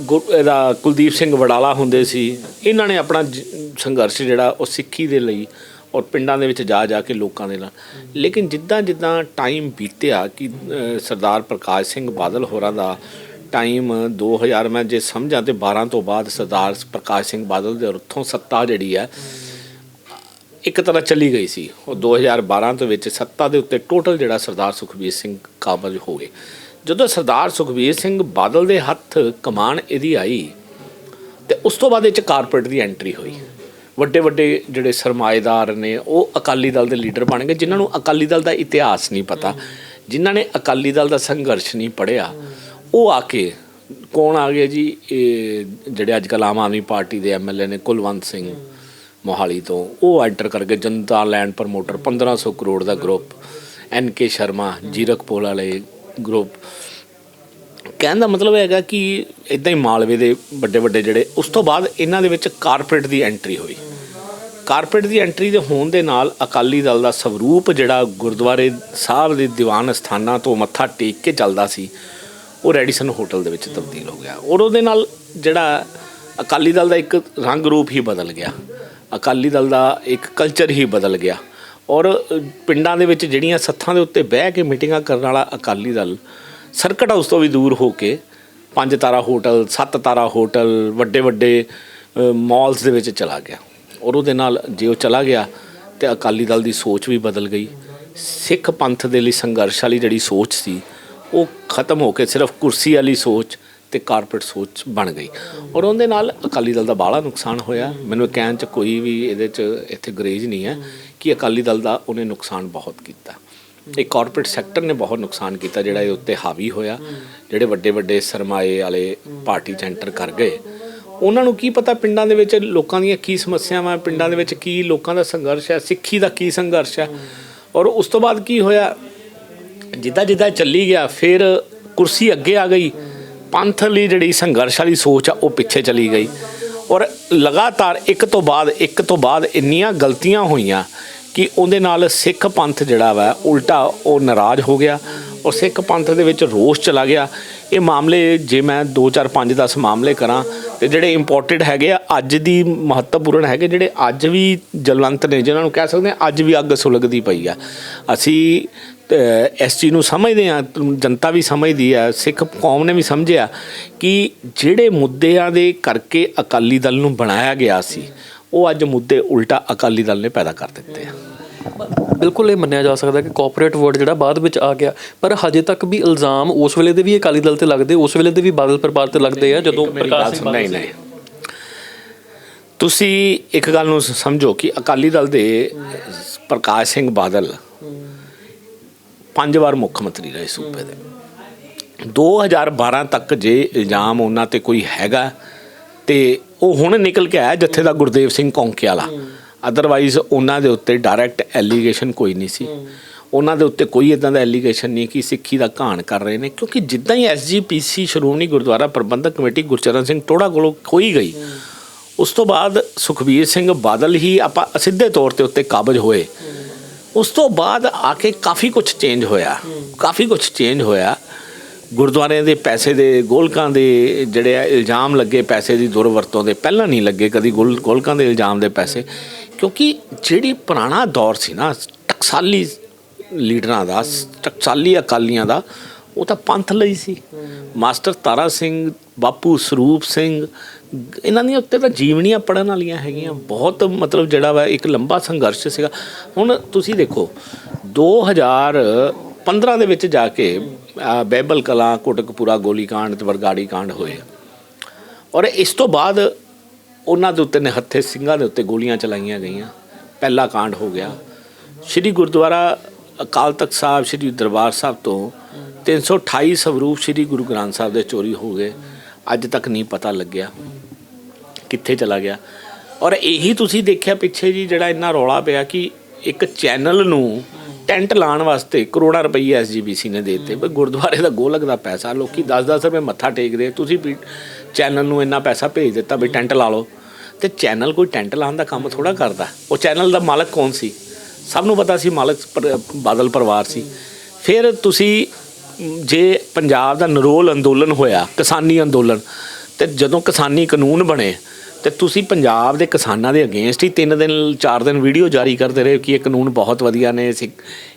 ਗੁਰ- ਇਹਦਾ ਕੁਲਦੀਪ ਸਿੰਘ ਵਡਾਲਾ ਹੁੰਦੇ ਸੀ, ਇਹਨਾਂ ਨੇ ਆਪਣਾ ਜ- ਸੰਘਰਸ਼ ਜਿਹੜਾ, ਉਹ ਸਿੱਖੀ ਦੇ ਲਈ ਔਰ ਪਿੰਡਾਂ ਦੇ ਵਿੱਚ ਜਾ ਜਾ ਕੇ ਲੋਕਾਂ ਦੇ ਨਾਲ। ਲੇਕਿਨ ਜਿੱਦਾਂ ਜਿੱਦਾਂ ਟਾਈਮ ਬੀਤਿਆ ਕਿ ਸਰਦਾਰ ਪ੍ਰਕਾਸ਼ ਸਿੰਘ ਬਾਦਲ ਹੋਰਾਂ ਦਾ ਟਾਈਮ 2000 ਮੈਂ ਜੇ ਸਮਝਾਂ ਤੇ 12 ਤੋਂ ਬਾਅਦ ਸਰਦਾਰ ਪ੍ਰਕਾਸ਼ ਸਿੰਘ ਬਾਦਲ ਦੇ ਉੱਥੋਂ ਸੱਤਾ ਜਿਹੜੀ ਹੈ, ਇੱਕ ਤਰ੍ਹਾਂ ਚੱਲੀ ਗਈ ਸੀ। ਉਹ 2012 ਤੋਂ ਵਿੱਚ ਸੱਤਾ ਦੇ ਉੱਤੇ ਟੋਟਲ ਜਿਹੜਾ ਸਰਦਾਰ ਸੁਖਬੀਰ ਸਿੰਘ ਕਾਬਜ ਹੋ ਗਏ। ਜਦੋਂ ਸਰਦਾਰ ਸੁਖਬੀਰ ਸਿੰਘ ਬਾਦਲ ਦੇ ਹੱਥ ਕਮਾਨ ਇਹਦੀ ਆਈ, ਤੇ ਉਸ ਤੋਂ ਬਾਅਦ ਇਹ ਚ ਕਾਰਪੋਰੇਟ ਦੀ ਐਂਟਰੀ ਹੋਈ। ਵੱਡੇ ਵੱਡੇ ਜਿਹੜੇ ਸਰਮਾਏਦਾਰ ਨੇ, ਉਹ ਅਕਾਲੀ ਦਲ ਦੇ ਲੀਡਰ ਬਣ ਗਏ, ਜਿਨ੍ਹਾਂ ਨੂੰ ਅਕਾਲੀ ਦਲ ਦਾ ਇਤਿਹਾਸ ਨਹੀਂ ਪਤਾ। ਜਿਨ੍ਹਾਂ ਨੇ ਅਕਾਲੀ ਦਲ ਦਾ ਸੰਘਰਸ਼ ਨਹੀਂ ਪੜਿਆ ਉਹ ਆ ਕੇ ਕੌਣ ਆ ਗਿਆ ਜੀ? ਇਹ ਜਿਹੜੇ ਅੱਜ ਕੱਲ੍ਹ ਆਮ ਆਦਮੀ ਪਾਰਟੀ ਦੇ ਐਮਐਲਏ ਨੇ, ਕੁਲਵੰਤ ਸਿੰਘ ਮੋਹਾਲੀ ਤੋਂ, ਉਹ ਐਂਟਰ ਕਰਕੇ ਜਨਤਾ ਲੈਂਡ ਪ੍ਰਮੋਟਰ 1500 ਕਰੋੜ ਦਾ group. N K Sharma Zirakpur ਵਾਲੇ ਗਰੁੱਪ। ਕਹਿਣ ਦਾ ਮਤਲਬ ਹੈਗਾ ਕਿ ਇਦਾਂ ਹੀ ਮਾਲਵੇ ਦੇ ਵੱਡੇ ਵੱਡੇ ਜਿਹੜੇ, ਉਸ ਤੋਂ ਬਾਅਦ ਇਹਨਾਂ ਦੇ ਵਿੱਚ ਕਾਰਪੋਰੇਟ ਦੀ ਐਂਟਰੀ ਹੋਈ। ਕਾਰਪੋਰੇਟ ਦੀ ਐਂਟਰੀ ਦੇ ਹੋਣ ਦੇ ਨਾਲ ਅਕਾਲੀ ਦਲ ਦਾ ਸਵਰੂਪ ਜਿਹੜਾ ਗੁਰਦੁਆਰੇ ਸਾਹਿਬ ਦੇ ਦੀਵਾਨ ਸਥਾਨਾਂ ਤੋਂ ਮੱਥਾ ਟੇਕ ਕੇ ਚੱਲਦਾ ਸੀ, ਉਹ ਰੈਡੀਸਨ ਹੋਟਲ ਦੇ ਵਿੱਚ ਤਬਦੀਲ ਹੋ ਗਿਆ। ਔਰ ਉਹਦੇ ਨਾਲ ਜਿਹੜਾ ਅਕਾਲੀ ਦਲ ਦਾ ਇੱਕ ਰੰਗ ਰੂਪ ਹੀ ਬਦਲ ਗਿਆ। ਅਕਾਲੀ ਦਲ ਦਾ ਇੱਕ ਕਲਚਰ ਹੀ ਬਦਲ ਗਿਆ। ਔਰ ਪਿੰਡਾਂ ਦੇ ਵਿੱਚ ਜਿਹੜੀਆਂ ਸੱਥਾਂ ਦੇ ਉੱਤੇ ਬਹਿ ਕੇ ਮੀਟਿੰਗਾਂ ਕਰਨ ਵਾਲਾ ਅਕਾਲੀ ਦਲ ਸਰਕਟ ਹਾਊਸ ਤੋਂ ਵੀ ਦੂਰ ਹੋ ਕੇ ਪੰਜ ਤਾਰਾ ਹੋਟਲ, ਸੱਤ ਤਾਰਾ ਹੋਟਲ ਵੱਡੇ ਵੱਡੇ ਮਾਲਸ ਦੇ ਵਿੱਚ ਚਲਾ ਗਿਆ। ਔਰ ਉਹਦੇ ਨਾਲ ਜੇ ਉਹ ਚਲਾ ਗਿਆ ਤੇ ਅਕਾਲੀ ਦਲ ਦੀ ਸੋਚ ਵੀ ਬਦਲ ਗਈ। ਸਿੱਖ ਪੰਥ ਦੇ ਲਈ ਸੰਘਰਸ਼ ਵਾਲੀ ਜਿਹੜੀ ਸੋਚ ਸੀ, ਉਹ ਖਤਮ ਹੋ ਕੇ ਸਿਰਫ ਕੁਰਸੀ ਵਾਲੀ ਸੋਚ ਤੇ ਕਾਰਪੋਰੇਟ ਸੋਚ ਬਣ ਗਈ। ਔਰ ਉਹਦੇ ਨਾਲ ਅਕਾਲੀ ਦਲ ਦਾ ਬਾਹਲਾ ਨੁਕਸਾਨ ਹੋਇਆ। ਮੈਨੂੰ ਕਹਿਣ ਚ ਕੋਈ ਵੀ ਇਹਦੇ ਚ ਇੱਥੇ ਗਰੇਜ ਨਹੀਂ ਹੈ ਕਿ ਅਕਾਲੀ ਦਲ ਦਾ ਉਹਨੇ ਨੁਕਸਾਨ ਬਹੁਤ ਕੀਤਾ। ਇਹ ਕਾਰਪੋਰੇਟ ਸੈਕਟਰ ਨੇ ਬਹੁਤ ਨੁਕਸਾਨ ਕੀਤਾ, ਜਿਹੜਾ ਇਹ ਉੱਤੇ ਹਾਵੀ ਹੋਇਆ। ਜਿਹੜੇ ਵੱਡੇ ਵੱਡੇ ਸਰਮਾਏ ਵਾਲੇ ਪਾਰਟੀ ਚ ਐਂਟਰ ਕਰ ਗਏ। ਉਹਨਾਂ ਨੂੰ ਕੀ ਪਤਾ ਪਿੰਡਾਂ ਦੇ ਵਿੱਚ ਲੋਕਾਂ ਦੀਆਂ ਕੀ ਸਮੱਸਿਆਵਾਂ, ਪਿੰਡਾਂ ਦੇ ਵਿੱਚ ਕੀ ਲੋਕਾਂ ਦਾ ਸੰਘਰਸ਼ ਹੈ, ਸਿੱਖੀ ਦਾ ਕੀ ਸੰਘਰਸ਼ ਹੈ। ਔਰ ਉਸ ਤੋਂ ਬਾਅਦ ਕੀ ਹੋਇਆ? ਜਿੱਦਾਂ ਜਿੱਦਾਂ ਚੱਲੀ ਗਿਆ, ਫਿਰ ਕੁਰਸੀ ਅੱਗੇ ਆ ਗਈ। ਪੰਥ ਲਈ ਜਿਹੜੀ ਸੰਘਰਸ਼ ਵਾਲੀ ਸੋਚ ਆ, ਉਹ ਪਿੱਛੇ ਚਲੀ ਗਈ। ਔਰ ਲਗਾਤਾਰ ਇੱਕ ਤੋਂ ਬਾਅਦ, ਇੱਕ ਤੋਂ ਬਾਅਦ ਇੰਨੀਆਂ ਗਲਤੀਆਂ ਹੋਈਆਂ ਕਿ ਉਹਦੇ ਨਾਲ ਸਿੱਖ ਪੰਥ ਜਿਹੜਾ ਵਾ, ਉਲਟਾ ਉਹ ਨਾਰਾਜ਼ ਹੋ ਗਿਆ ਔਰ ਸਿੱਖ ਪੰਥ ਦੇ ਵਿੱਚ ਰੋਸ ਚਲਾ ਗਿਆ। ਇਹ ਮਾਮਲੇ ਜੇ ਮੈਂ 2 4 5 10 ਮਾਮਲੇ ਕਰਾਂ ਤੇ ਜਿਹੜੇ ਇੰਪੋਰਟਡ ਹੈਗੇ ਆ, ਅੱਜ ਦੀ ਮਹੱਤਵਪੂਰਨ ਹੈਗੇ ਜਿਹੜੇ ਅੱਜ ਵੀ ਜਲਵੰਤ ਨੇ, ਜਿਨ੍ਹਾਂ ਨੂੰ ਕਹਿ ਸਕਦੇ ਆ, ਅੱਜ ਵੀ ਅੱਗ ਸੁਲਗਦੀ ਪਈ ਆ। ਅਸੀਂ ਇਸ ਚੀਜ਼ ਨੂੰ ਸਮਝਦੇ ਆ, ਜਨਤਾ ਵੀ ਸਮਝਦੀ ਆ, ਸਿੱਖ ਕੌਮ ਨੇ ਵੀ ਸਮਝਿਆ ਕਿ ਜਿਹੜੇ ਮੁੱਦਿਆਂ ਦੇ ਕਰਕੇ ਅਕਾਲੀ ਦਲ ਨੂੰ ਬਣਾਇਆ ਗਿਆ ਸੀ, ਉਹ ਅੱਜ ਮੁੱਦੇ ਉਲਟਾ ਅਕਾਲੀ ਦਲ ਨੇ ਪੈਦਾ ਕਰ ਦਿੱਤੇ ਆ। ਬਿਲਕੁਲ ਇਹ ਮੰਨਿਆ ਜਾ ਸਕਦਾ ਕਿ ਕਾਰਪੋਰੇਟ ਵਰਡ ਜਿਹੜਾ ਬਾਅਦ ਵਿੱਚ ਆ ਗਿਆ ਪਰ ਹਜੇ ਤੱਕ ਵੀ ਇਲਜ਼ਾਮ ਉਸ ਵੇਲੇ ਦੇ ਵੀ ਅਕਾਲੀ ਦਲ ਤੇ ਲੱਗਦੇ ਉਸ ਵੇਲੇ ਦੇ ਵੀ ਬਾਦਲ ਪਰਿਵਾਰ ਤੇ ਲੱਗਦੇ ਆ ਜਦੋਂ ਪ੍ਰਕਾਸ਼ ਸਿੰਘ ਨਹੀਂ ਨਹੀਂ। ਤੁਸੀਂ ਇੱਕ ਗੱਲ ਨੂੰ ਸਮਝੋ ਕਿ ਅਕਾਲੀ ਦਲ ਦੇ ਪ੍ਰਕਾਸ਼ ਸਿੰਘ ਬਾਦਲ ਪੰਜ ਵਾਰ ਮੁੱਖ ਮੰਤਰੀ ਰਹੇ ਸੂਬੇ ਦੇ। 2012 ਤੱਕ ਜੇ ਇਲਜ਼ਾਮ ਉਹਨਾਂ ਤੇ ਕੋਈ ਹੈਗਾ ਤੇ ਉਹ ਹੁਣ ਨਿਕਲ ਕੇ ਆਇਆ ਜੱਥੇ ਦਾ ਗੁਰਦੇਵ ਸਿੰਘ ਕੌਂਕੇ ਵਾਲਾ ਅਦਰਵਾਈਜ਼ ਉਹਨਾਂ ਦੇ ਉੱਤੇ ਡਾਇਰੈਕਟ ਐਲੀਗੇਸ਼ਨ ਕੋਈ ਨਹੀਂ ਸੀ। ਉਹਨਾਂ ਦੇ ਉੱਤੇ ਕੋਈ ਇਦਾਂ ਦਾ ਐਲੀਗੇਸ਼ਨ ਨਹੀਂ ਕਿ ਸਿੱਖੀ ਦਾ ਘਾਣ ਕਰ ਰਹੇ ਨੇ ਕਿਉਂਕਿ ਜਿੱਦਾਂ ਹੀ ਐਸਜੀਪੀਸੀ ਸ਼੍ਰੋਮਣੀ ਗੁਰਦੁਆਰਾ ਪ੍ਰਬੰਧਕ ਕਮੇਟੀ ਗੁਰਚਰਨ ਸਿੰਘ ਟੋੜਾ ਕੋਲੋਂ ਖੋਈ ਗਈ ਉਸ ਤੋਂ ਬਾਅਦ ਸੁਖਬੀਰ ਸਿੰਘ ਬਾਦਲ ਹੀ ਆਪਾਂ ਸਿੱਧੇ ਤੌਰ ਤੇ ਉੱਤੇ ਕਾਬਜ ਹੋਏ। ਉਸ ਤੋਂ ਬਾਅਦ ਆ ਕੇ ਕਾਫੀ ਕੁਝ ਚੇਂਜ ਹੋਇਆ। ਕਾਫੀ ਕੁਝ ਚੇਂਜ ਹੋਇਆ। ਗੁਰਦੁਆਰਿਆਂ ਦੇ ਪੈਸੇ ਦੇ ਗੋਲਕਾਂ ਦੇ ਜਿਹੜੇ ਇਲਜ਼ਾਮ ਲੱਗੇ ਪੈਸੇ ਦੀ ਦੁਰਵਰਤੋਂ ਦੇ ਪਹਿਲਾਂ ਨਹੀਂ ਲੱਗੇ ਕਦੀ ਗੋਲ- ਗੋਲਕਾਂ ਦੇ ਇਲਜ਼ਾਮ ਦੇ ਪੈਸੇ। ਕਿਉਂਕਿ ਜਿਹੜੀ ਪੁਰਾਣਾ ਦੌਰ ਸੀ ਨਾ ਟਕਸਾਲੀ ਲੀਡਰਾਂ ਦਾ ਟਕਸਾਲੀ ਅਕਾਲੀਆਂ ਦਾ ਉਹ ਤਾਂ ਪੰਥ ਲਈ ਸੀ। ਮਾਸਟਰ ਤਾਰਾ ਸਿੰਘ ਬਾਪੂ ਸਰੂਪ ਸਿੰਘ ਇਹਨਾਂ ਦੀਆਂ ਉੱਤੇ ਤਾਂ ਜੀਵਨੀਆਂ ਪੜਨ ਵਾਲੀਆਂ ਹੈਗੀਆਂ। ਬਹੁਤ ਮਤਲਬ ਜਿਹੜਾ ਵਾ ਇੱਕ ਲੰਬਾ ਸੰਘਰਸ਼ ਸੀਗਾ। ਹੁਣ ਤੁਸੀਂ ਦੇਖੋ 2015 ਦੇ ਵਿੱਚ ਜਾ ਕੇ ਅਹ, ਬਹਿਬਲ ਕਲਾਂ ਕੋਟਕਪੂਰਾ ਗੋਲੀकांड ਤੇ ਵਰਗਾੜੀ ਕਾਂਡ ਹੋਏ ਔਰ ਇਸ ਤੋਂ ਬਾਅਦ ਉਹਨਾਂ ਦੇ ਉੱਤੇ ਨਿਹੱਥੇ ਸਿੰਘਾਂ ਦੇ ਉੱਤੇ ਗੋਲੀਆਂ ਚਲਾਈਆਂ ਗਈਆਂ। ਪਹਿਲਾ ਕਾਂਡ ਹੋ ਗਿਆ। ਸ੍ਰੀ ਗੁਰਦੁਆਰਾ ਅਕਾਲ ਤਖਤ ਸਾਹਿਬ, ਸ੍ਰੀ ਦਰਬਾਰ ਸਾਹਿਬ ਤੋਂ 328 ਸਵਰੂਪ ਸ੍ਰੀ ਗੁਰੂ ਗ੍ਰੰਥ ਸਾਹਿਬ ਦੇ ਚੋਰੀ ਹੋ ਗਏ। ਅੱਜ ਤੱਕ ਨਹੀਂ ਪਤਾ ਲੱਗਿਆ ਕਿੱਥੇ ਚਲਾ ਗਿਆ। ਔਰ ਇਹੀ ਤੁਸੀਂ ਦੇਖਿਆ ਪਿੱਛੇ ਜੀ ਜਿਹੜਾ ਇੰਨਾ ਰੌਲਾ ਪਿਆ ਕਿ ਇੱਕ ਚੈਨਲ ਨੂੰ ਟੈਂਟ ਲਾਉਣ ਵਾਸਤੇ ਕਰੋੜਾਂ ਰੁਪਏ ਐਸਜੀਬੀਸੀ ਨੇ ਦੇ ਦਿੱਤੇ। ਬਈ ਗੁਰਦੁਆਰੇ ਦਾ ਗੋਲਕ ਦਾ ਪੈਸਾ, ਲੋਕੀ 10-10 ਰੁਪਏ ਮੱਥਾ ਟੇਕਦੇ ਤੁਸੀਂ ਵੀ ਚੈਨਲ ਨੂੰ ਇੰਨਾ ਪੈਸਾ ਭੇਜ ਦਿੱਤਾ ਵੀ ਟੈਂਟ ਲਾ ਲਓ। ਤੇ ਚੈਨਲ ਕੋਈ ਟੈਂਟ ਲਾਉਣ ਦਾ ਕੰਮ ਥੋੜਾ ਕਰਦਾ। ਉਹ ਚੈਨਲ ਦਾ ਮਾਲਕ ਕੌਣ ਸੀ? ਸਭ ਨੂੰ ਪਤਾ ਸੀ ਮਾਲਕ ਪਰ- ਬਾਦਲ ਪਰਿਵਾਰ ਸੀ। ਫਿਰ ਤੁਸੀਂ ਜੇ ਪੰਜਾਬ ਦਾ ਨਰੋਲ ਅੰਦੋਲਨ ਹੋਇਆ, ਕਿਸਾਨੀ ਅੰਦੋਲਨ, ਤੇ ਜਦੋਂ ਕਿਸਾਨੀ ਕਾਨੂੰਨ ਬਣੇ, ਤੇ ਤੁਸੀਂ ਪੰਜਾਬ ਦੇ ਕਿਸਾਨਾਂ ਦੇ ਅਗੇਂਸਟ ਹੀ 3 ਦਿਨ 4 ਦਿਨ ਵੀਡੀਓ ਜਾਰੀ ਕਰਦੇ ਰਹੇ ਕਿ ਇਹ ਕਾਨੂੰਨ ਬਹੁਤ ਵਧੀਆ ਨੇ ਅਸੀਂ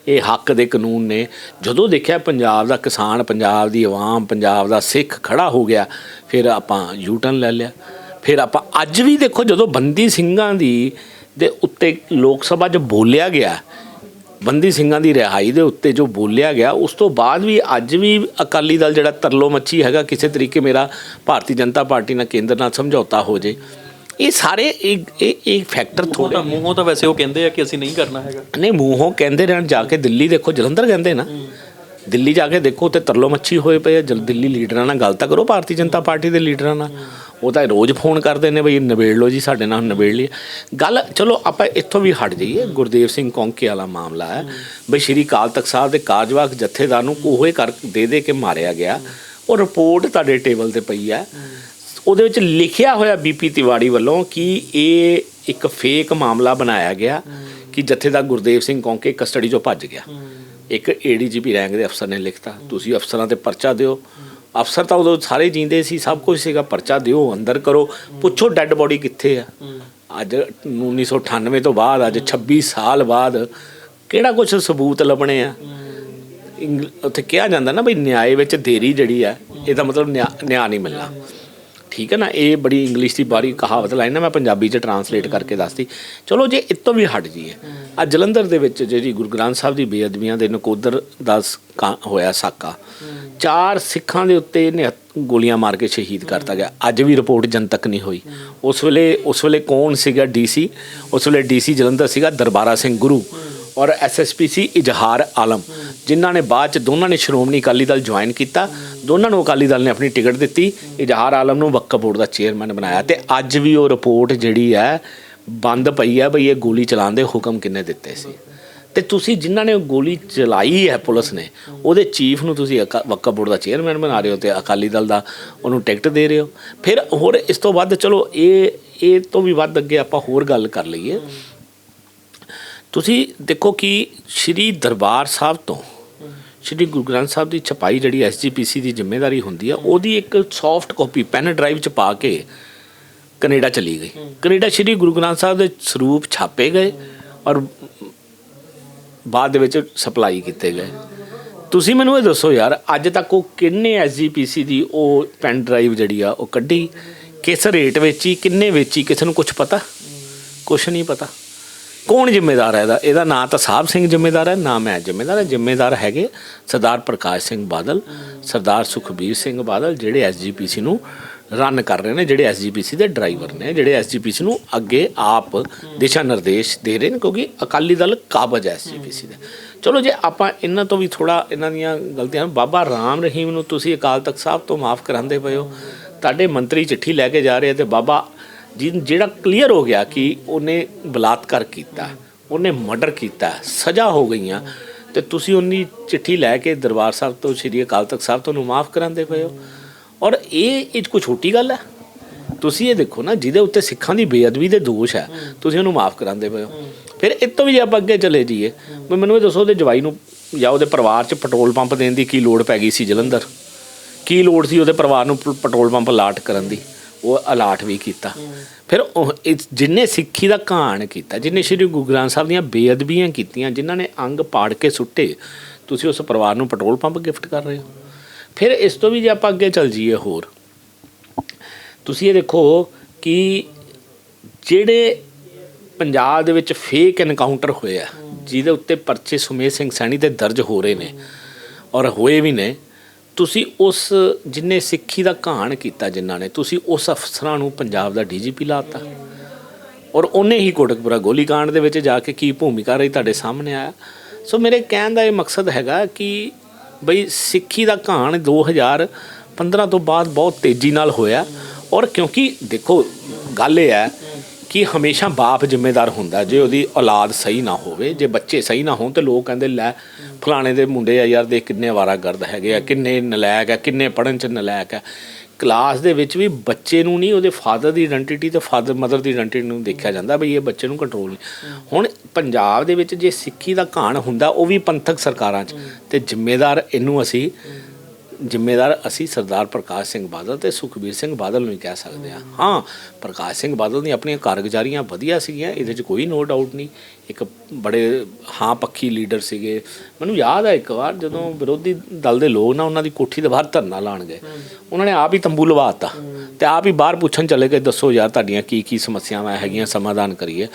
ਇਹ ਹੱਕ ਦੇ ਕਾਨੂੰਨ ਨੇ। ਜਦੋਂ ਦੇਖਿਆ ਪੰਜਾਬ ਦਾ ਕਿਸਾਨ, ਪੰਜਾਬ ਦੀ ਆਵਾਮ, ਪੰਜਾਬ ਦਾ ਸਿੱਖ ਖੜਾ ਹੋ ਗਿਆ, ਫਿਰ ਆਪਾਂ ਯੂਟਰਨ ਲੈ ਲਿਆ। ਫਿਰ ਆਪਾਂ ਅੱਜ ਵੀ ਦੇਖੋ ਜਦੋਂ ਬੰਦੀ ਸਿੰਘਾਂ ਦੀ ਦੇ ਉੱਤੇ ਲੋਕ ਸਭਾ 'ਚ ਬੋਲਿਆ ਗਿਆ ਬੰਦੀ ਸਿੰਘਾਂ ਦੀ ਰਿਹਾਈ ਦੇ ਉੱਤੇ ਜੋ ਬੋਲਿਆ ਗਿਆ ਉਸ ਤੋਂ ਬਾਅਦ ਵੀ ਅੱਜ ਵੀ ਅਕਾਲੀ ਦਲ ਜਿਹੜਾ ਤਰਲੋ ਮੱਛੀ ਹੈਗਾ ਕਿਸੇ ਤਰੀਕੇ ਮੇਰਾ ਭਾਰਤੀ ਜਨਤਾ ਪਾਰਟੀ ਨਾਲ ਕੇਂਦਰ ਨਾਲ ਸਮਝੌਤਾ ਹੋ ਜੇ ਇਹ ਸਾਰੇ ਇਹ ਇਹ ਇਹ ਫੈਕਟਰ ਥੋੜੇ ਮੂੰਹੋਂ ਤਾਂ ਵੈਸੇ ਉਹ ਕਹਿੰਦੇ ਆ ਕਿ ਅਸੀਂ ਨਹੀਂ ਕਰਨਾ ਹੈਗਾ। ਨਹੀਂ ਮੂੰਹੋਂ ਕਹਿੰਦੇ ਰਹਿਣ ਜਾ ਕੇ ਦਿੱਲੀ ਦੇਖੋ ਜਲੰਧਰ ਕਹਿੰਦੇ ਨਾ। ਦਿੱਲੀ ਜਾ ਕੇ ਦੇਖੋ ਤੇ ਤਰਲੋ ਮੱਛੀ ਹੋਏ ਪਏ ਆ ਦਿੱਲੀ ਲੀਡਰਾਂ ਨਾਲ ਗੱਲ ਤਾਂ ਕਰੋ ਭਾਰਤੀ ਜਨਤਾ ਪਾਰਟੀ ਦੇ ਲੀਡਰਾਂ ਨਾਲ। ਉਹ ਤਾਂ ਰੋਜ਼ ਫੋਨ ਕਰਦੇ ਨੇ ਬਈ ਨਿਬੇੜ ਲਓ ਜੀ, ਸਾਡੇ ਨਾਲ ਨਿਬੇੜ ਲਈ ਗੱਲ, ਚਲੋ ਆਪਾਂ ਇੱਥੋਂ ਵੀ ਹਟ ਜਾਈਏ। ਗੁਰਦੇਵ ਸਿੰਘ ਕੌਂਕੇ ਵਾਲਾ ਮਾਮਲਾ ਹੈ। ਬਈ ਸ਼੍ਰੀ ਕਾਲ ਤਖਤ ਸਾਹਿਬ ਦੇ ਕਾਰਜਵਾਹਕ ਜਥੇਦਾਰ ਨੂੰ ਕੋਹੇ ਕਰ ਦੇ ਦੇ ਕੇ ਮਾਰਿਆ ਗਿਆ। ਉਹ ਰਿਪੋਰਟ ਤੁਹਾਡੇ ਟੇਬਲ ਤੇ ਪਈ ਹੈ। ਉਹਦੇ ਵਿੱਚ ਲਿਖਿਆ ਹੋਇਆ ਬੀਪੀ ਤਿਵਾੜੀ ਵੱਲੋਂ ਕਿ ਇਹ ਇੱਕ ਫੇਕ ਮਾਮਲਾ ਬਣਾਇਆ ਗਿਆ ਕਿ ਜਥੇਦਾਰ ਗੁਰਦੇਵ ਸਿੰਘ ਕੌਂਕੇ ਕਸਟਡੀ ਚੋਂ ਭੱਜ ਗਿਆ। ਇੱਕ ਏਡੀਜੀਪੀ ਰੈਂਕ ਦੇ ਅਫਸਰ ਨੇ ਲਿਖਤਾ। ਤੁਸੀਂ ਅਫਸਰਾਂ ਤੇ ਪਰਚਾ ਦਿਓ। ਅਫਸਰ ਤਾਂ ਉਦੋਂ ਸਾਰੇ ਜੀਂਦੇ ਸੀ, ਸਭ ਕੁਝ ਸੀਗਾ, ਪਰਚਾ ਦਿਓ, ਅੰਦਰ ਕਰੋ, ਪੁੱਛੋ ਡੈੱਡ ਬੋਡੀ ਕਿੱਥੇ ਆ। ਅੱਜ 1998 ਤੋਂ ਬਾਅਦ, ਅੱਜ 26 ਸਾਲ ਬਾਅਦ ਕਿਹੜਾ ਕੁਝ ਸਬੂਤ ਲੱਭਣੇ ਆ? ਇੰਗਲ- ਉੱਥੇ ਕਿਹਾ ਜਾਂਦਾ ਨਾ ਬਈ, ਨਿਆਂ ਵਿੱਚ ਦੇਰੀ ਜਿਹੜੀ ਆ, ਇਹਦਾ ਮਤਲਬ ਨਿਆਂ ਨਿਆਂ ਨਹੀਂ ਮਿਲਣਾ। ਠੀਕ ਹੈ ਨਾ ਇਹ ਬੜੀ ਇੰਗਲਿਸ਼ ਦੀ ਬਾਰੀ ਕਹਾਵਤ ਲਾਈ ਨਾ ਮੈਂ ਪੰਜਾਬੀ ਚ ਟਰਾਂਸਲੇਟ ਕਰਕੇ ਦੱਸਤੀ। ਚਲੋ ਜੇ ਇਤੋਂ ਵੀ ਹਟ ਜੀਏ ਆ ਜਲੰਧਰ ਦੇ ਵਿੱਚ ਜਿਹੜੀ ਗੁਰੂ ਗ੍ਰੰਥ ਸਾਹਿਬ ਦੀ ਬੇਅਦਬੀਆਂ ਦੇ ਨਕੋਦਰ ਦਾ ਹੋਇਆ ਸਾਕਾ ਚਾਰ ਸਿੱਖਾਂ ਦੇ ਉੱਤੇ ਗੋਲੀਆਂ ਮਾਰ ਕੇ ਸ਼ਹੀਦ ਕਰਤਾ ਗਿਆ। ਅੱਜ ਵੀ ਰਿਪੋਰਟ ਜਨਤਕ ਨਹੀਂ ਹੋਈ। ਉਸ ਵੇਲੇ ਉਸ ਵੇਲੇ ਕੌਣ ਸੀਗਾ ਡੀਸੀ? ਉਸ ਵੇਲੇ ਡੀਸੀ ਜਲੰਧਰ ਸੀਗਾ ਦਰਬਾਰਾ ਸਿੰਘ ਗੁਰੂ ਔਰ ਐਸਐਸਪੀ ਸੀ ਇਜਹਾਰ ਆਲਮ। ਜਿਨ੍ਹਾਂ ਨੇ ਬਾਅਦ ਚ ਦੋਨਾਂ ਨੇ ਸ਼੍ਰੋਮਣੀ ਅਕਾਲੀ ਦਲ ਜੁਆਇਨ ਕੀਤਾ, ਦੋਨਾਂ ਨੂੰ ਅਕਾਲੀ ਦਲ ਨੇ ਆਪਣੀ ਟਿਕਟ ਦਿੱਤੀ ਇਜਹਾਰ ਆਲਮ ਨੂੰ ਵਕਫ ਬੋਰਡ ਦਾ ਚੇਅਰਮੈਨ ਬਣਾਇਆ ਤੇ ਅੱਜ ਵੀ ਉਹ ਰਿਪੋਰਟ ਜਿਹੜੀ ਹੈ, ਬੰਦ ਪਈ ਹੈ ਬਈ ਇਹ ਗੋਲੀ ਚਲਾਉਣ ਦੇ ਹੁਕਮ ਕਿੰਨੇ ਦਿੱਤੇ ਸੀ। ਤੇ ਤੁਸੀਂ ਜਿਨ੍ਹਾਂ ਨੇ ਉਹ ਗੋਲੀ ਚਲਾਈ ਹੈ ਪੁਲਿਸ ਨੇ, ਉਹਦੇ ਚੀਫ ਨੂੰ ਤੁਸੀਂ ਅਕਾ- ਵਕਫ ਬੋਰਡ ਦਾ ਚੇਅਰਮੈਨ ਬਣਾ ਰਹੇ ਹੋ ਤੇ ਅਕਾਲੀ ਦਲ ਦਾ ਉਹਨੂੰ ਟਿਕਟ ਦੇ ਰਹੇ ਹੋ। ਫਿਰ ਹੋਰ ਇਸ ਤੋਂ ਵੱਧ ਚਲੋ ਇਹ ਇਹ ਤੋਂ ਵੀ ਵੱਧ ਅੱਗੇ ਆਪਾਂ ਹੋਰ ਗੱਲ ਕਰ ਲਈਏ। ਤੁਸੀਂ ਦੇਖੋ ਕਿ ਸ਼੍ਰੀ ਦਰਬਾਰ ਸਾਹਿਬ ਤੋਂ ਸ਼੍ਰੀ ਗੁਰੂ ਗ੍ਰੰਥ ਸਾਹਿਬ ਦੀ ਛਪਾਈ ਜਿਹੜੀ ਐਸਜੀਪੀਸੀ ਦੀ ਜ਼ਿੰਮੇਵਾਰੀ ਹੁੰਦੀ ਆ ਉਹਦੀ ਇੱਕ ਸੌਫਟ ਕਾਪੀ ਪੈਨ ਡਰਾਈਵ ਚ ਪਾ ਕੇ ਕੈਨੇਡਾ ਚਲੀ ਗਈ। ਕੈਨੇਡਾ ਸ਼੍ਰੀ ਗੁਰੂ ਗ੍ਰੰਥ ਸਾਹਿਬ ਦੇ ਸਰੂਪ ਛਾਪੇ ਗਏ ਔਰ ਬਾਅਦ ਦੇ ਵਿੱਚ ਸਪਲਾਈ ਕੀਤੇ ਗਏ। ਤੁਸੀਂ ਮੈਨੂੰ ਇਹ ਦੱਸੋ ਯਾਰ ਅੱਜ ਤੱਕ ਉਹ ਕਿੰਨੇ ਐਸਜੀਪੀਸੀ ਦੀ ਉਹ ਪੈਨ ਡਰਾਈਵ ਜਿਹੜੀ ਆ ਉਹ ਕੱਢੀ? ਕਿਸ ਰੇਟ ਵੇਚੀ ਕਿੰਨੇ ਵੇਚੀ ਕਿਸੇ ਨੂੰ ਕੁਝ ਪਤਾ? ਕੁਝ ਨਹੀਂ ਪਤਾ। ਕੌਣ ਜ਼ਿੰਮੇਦਾਰ ਹੈ ਇਹਦਾ? ਇਹਦਾ ਨਾਂ ਤਾਂ ਸਾਹਿਬ ਸਿੰਘ ਜ਼ਿੰਮੇਦਾਰ ਹੈ, ਨਾ ਮੈਂ ਜ਼ਿੰਮੇਦਾਰ ਹੈ। ਜ਼ਿੰਮੇਦਾਰ ਹੈਗੇ ਸਰਦਾਰ ਪ੍ਰਕਾਸ਼ ਸਿੰਘ ਬਾਦਲ, ਸਰਦਾਰ ਸੁਖਬੀਰ ਸਿੰਘ ਬਾਦਲ, ਜਿਹੜੇ ਐਸਜੀਪੀਸੀ ਨੂੰ ਰਨ ਕਰ ਰਹੇ ਨੇ, ਜਿਹੜੇ ਐਸਜੀਪੀਸੀ ਦੇ ਡਰਾਈਵਰ ਨੇ, ਜਿਹੜੇ ਐਸਜੀਪੀਸੀ ਨੂੰ ਅੱਗੇ ਆਪ ਦਿਸ਼ਾ ਨਿਰਦੇਸ਼ ਦੇ ਰਹੇ ਨੇ, ਕਿਉਂਕਿ ਅਕਾਲੀ ਦਲ ਕਾਬਜ ਹੈ ਐਸਜੀਪੀਸੀ ਦਾ। ਚਲੋ ਜੇ ਆਪਾਂ ਇਹਨਾਂ ਤੋਂ ਵੀ ਥੋੜਾ ਇਹਨਾਂ ਦੀਆਂ ਗਲਤੀਆਂ, ਬਾਬਾ ਰਾਮ ਰਹੀਮ ਨੂੰ ਤੁਸੀਂ ਅਕਾਲ ਤਖਤ ਸਾਹਿਬ ਤੋਂ ਮਾਫ ਕਰਾਉਂਦੇ ਪਏ ਹੋ, ਤੁਹਾਡੇ ਮੰਤਰੀ ਚਿੱਠੀ ਲੈ ਕੇ ਜਾ ਰਹੇ ਆ ਤੇ ਬਾਬਾ ਜਿਹੜਾ ਕਲੀਅਰ ਹੋ ਗਿਆ ਕਿ ਉਹਨੇ ਬਲਾਤਕਾਰ ਕੀਤਾ, ਉਹਨੇ ਮਰਡਰ ਕੀਤਾ, ਸਜ਼ਾ ਹੋ ਗਈਆਂ। ਤੇ ਤੁਸੀਂ ਉਹਨੀ ਚਿੱਠੀ ਲੈ ਕੇ ਦਰਬਾਰ ਸਾਹਿਬ ਤੋਂ, ਸ਼੍ਰੀ ਅਕਾਲ ਤਖਤ ਸਾਹਿਬ ਤੋਂ ਮਾਫ ਕਰਾਉਂਦੇ ਪਏ ਹੋ। ਔਰ ਇਹ ਇਹ ਕੋਈ ਛੋਟੀ ਗੱਲ ਹੈ? ਤੁਸੀਂ ਇਹ ਦੇਖੋ ਨਾ, ਜਿਹਦੇ ਉੱਤੇ ਸਿੱਖਾਂ ਦੀ ਬੇਅਦਬੀ ਦੇ ਦੋਸ਼ ਹੈ, ਤੁਸੀਂ ਉਹਨੂੰ ਮਾਫ ਕਰਾਉਂਦੇ ਪਏ ਹੋ। ਫਿਰ ਇਹ ਤੋਂ ਵੀ ਜੇ ਆਪਾਂ ਅੱਗੇ ਚਲੇ ਜਾਈਏ, ਵੀ ਮੈਨੂੰ ਇਹ ਦੱਸੋ, ਉਹਦੇ ਜਵਾਈ ਨੂੰ ਜਾਂ ਉਹਦੇ ਪਰਿਵਾਰ 'ਚ ਪੈਟਰੋਲ ਪੰਪ ਦੇਣ ਦੀ ਕੀ ਲੋੜ ਪੈ ਗਈ ਸੀ ਜਲੰਧਰ? ਕੀ ਲੋੜ ਸੀ ਉਹਦੇ ਪਰਿਵਾਰ ਨੂੰ ਪੈਟਰੋਲ ਪੰਪ ਲਾਟ ਕਰਨ ਦੀ? ਉਹ ਅਲਾਟ ਵੀ ਕੀਤਾ। ਫਿਰ ਉਹ ਇਹ ਜਿਨਨੇ ਸਿੱਖੀ ਦਾ ਕਹਾਣ ਕੀਤਾ ਜਿਨਨੇ ਸ਼੍ਰੀ ਗੁਰੂ ਗ੍ਰੰਥ ਸਾਹਿਬ ਦੀਆਂ ਬੇਅਦਬੀਆਂ ਕੀਤੀਆਂ, ਜਿਨ੍ਹਾਂ ਨੇ ਅੰਗ ਪਾੜ ਕੇ ਸੁੱਟੇ, ਤੁਸੀਂ ਉਸ ਪਰਿਵਾਰ ਨੂੰ ਪੈਟਰੋਲ ਪੰਪ ਗਿਫਟ ਕਰ ਰਹੇ ਹੋ। ਫਿਰ ਇਸ ਤੋਂ ਵੀ ਜੇ ਆਪਾਂ ਅੱਗੇ ਚੱਲ ਜਾਈਏ ਹੋਰ, ਤੁਸੀਂ ਇਹ ਦੇਖੋ ਕਿ ਜਿਹੜੇ ਪੰਜਾਬ ਦੇ ਵਿੱਚ ਫੇਕ ਐਨਕਾਊਂਟਰ ਹੋਏ ਆ, ਜਿਹਦੇ ਉੱਤੇ ਪਰਚੇ ਸੁਮੇਧ ਸਿੰਘ ਸੈਣੀ ਤੇ ਦਰਜ ਹੋ ਰਹੇ ਨੇ, ਔਰ ਹੋਏ ਵੀ ਨੇ ਤੁਸੀਂ ਉਸ ਜਿਨੇ ਸਿੱਖੀ ਦਾ ਕਹਾਣ ਕੀਤਾ ਜਿਨ੍ਹਾਂ ਨੇ, ਤੁਸੀਂ ਉਸ ਅਫਸਰਾਂ ਨੂੰ ਪੰਜਾਬ ਦਾ ਡੀਜੀਪੀ ਲਾਤਾ। ਔਰ ਉਹਨੇ ਹੀ ਕੋਟਕਪੁਰਾ ਗੋਲੀकांड ਦੇ ਵਿੱਚ ਜਾ ਕੇ ਕੀ ਭੂਮਿਕਾ ਰਹੀ ਤੁਹਾਡੇ ਸਾਹਮਣੇ ਆਇਆ। ਸੋ ਮੇਰੇ ਕਹਿਣ ਦਾ ਇਹ ਮਕਸਦ ਹੈਗਾ ਕਿ ਬਈ ਸਿੱਖੀ ਦਾ ਕਹਾਣ 2015 ਤੋਂ ਬਾਅਦ ਬਹੁਤ ਤੇਜ਼ੀ ਨਾਲ ਹੋਇਆ। ਔਰ ਕਿਉਂਕਿ ਦੇਖੋ, ਗੱਲ ਇਹ ਹੈ ਕਿ ਹਮੇਸ਼ਾ ਬਾਪ ਜ਼ਿੰਮੇਦਾਰ ਹੁੰਦਾ ਜੇ ਉਹਦੀ ਔਲਾਦ ਸਹੀ ਨਾ ਹੋਵੇ, ਜੇ ਬੱਚੇ ਸਹੀ ਨਾ ਹੋਣ ਤੇ ਲੋਕ ਕਹਿੰਦੇ, ਲੈ, ਫਲਾਣੇ ਦੇ ਮੁੰਡੇ ਆ ਯਾਰ ਦੇ ਕਿੰਨੇ ਵਾਰਾ ਗਰਦ ਹੈਗੇ ਆ, ਕਿੰਨੇ ਨਲਾਇਕ ਆ, ਕਿੰਨੇ ਪੜਨ ਚ ਨਲਾਇਕ ਆ। ਕਲਾਸ ਦੇ ਵਿੱਚ ਵੀ ਬੱਚੇ ਨੂੰ ਨਹੀਂ, ਉਹਦੇ ਫਾਦਰ ਦੀ ਆਇਡੈਂਟੀਟੀ ਤੇ ਫਾਦਰ ਮਦਰ ਦੀ ਆਇਡੈਂਟੀਟੀ ਨੂੰ ਦੇਖਿਆ ਜਾਂਦਾ ਬਈ ਇਹ ਬੱਚੇ ਨੂੰ ਕੰਟਰੋਲ ਨਹੀਂ। ਹੁਣ ਪੰਜਾਬ ਦੇ ਵਿੱਚ ਜੇ ਸਿੱਖੀ ਦਾ ਕਹਾਣ ਹੁੰਦਾ, ਉਹ ਵੀ ਪੰਥਕ ਸਰਕਾਰਾਂ 'ਚ। ਤੇ ਜ਼ਿੰਮੇਦਾਰ ਇਹਨੂੰ ਅਸੀਂ ਜ਼ਿੰਮੇਦਾਰ ਅਸੀਂ ਸਰਦਾਰ ਪ੍ਰਕਾਸ਼ ਸਿੰਘ ਬਾਦਲ ਤੇ ਸੁਖਬੀਰ ਸਿੰਘ ਬਾਦਲ ਨੂੰ ਹੀ ਕਹਿ ਸਕਦੇ ਹਾਂ। ਹਾਂ। ਪ੍ਰਕਾਸ਼ ਸਿੰਘ ਬਾਦਲ ਦੀਆਂ ਆਪਣੀਆਂ ਕਾਰਗੁਜ਼ਾਰੀਆਂ ਵਧੀਆ ਸੀਗੀਆਂ ਇਹਦੇ 'ਚ ਕੋਈ ਨੋ ਡਾਊਟ ਨਹੀਂ। ਇੱਕ ਬੜੇ ਹਾਂ ਪੱਖੀ ਲੀਡਰ ਸੀਗੇ। ਮੈਨੂੰ ਯਾਦ ਹੈ ਇੱਕ ਵਾਰ ਜਦੋਂ ਵਿਰੋਧੀ ਦਲ ਦੇ ਲੋਕ ਨਾ ਉਹਨਾਂ ਦੀ ਕੋਠੀ ਦੇ ਬਾਹਰ ਧਰਨਾ ਲਾਣ ਗਏ। ਉਹਨਾਂ ਨੇ ਆਪ ਹੀ ਤੰਬੂ ਲਵਾਤਾ ਤੇ ਆਪ ਹੀ ਬਾਹਰ ਪੁੱਛਣ ਚਲੇ ਗਏ ਦੱਸੋ ਯਾਰ ਤੁਹਾਡੀਆਂ ਕੀ ਕੀ ਸਮੱਸਿਆਵਾਂ ਹੈਗੀਆਂ ਸਮਾਧਾਨ ਕਰੀਏ?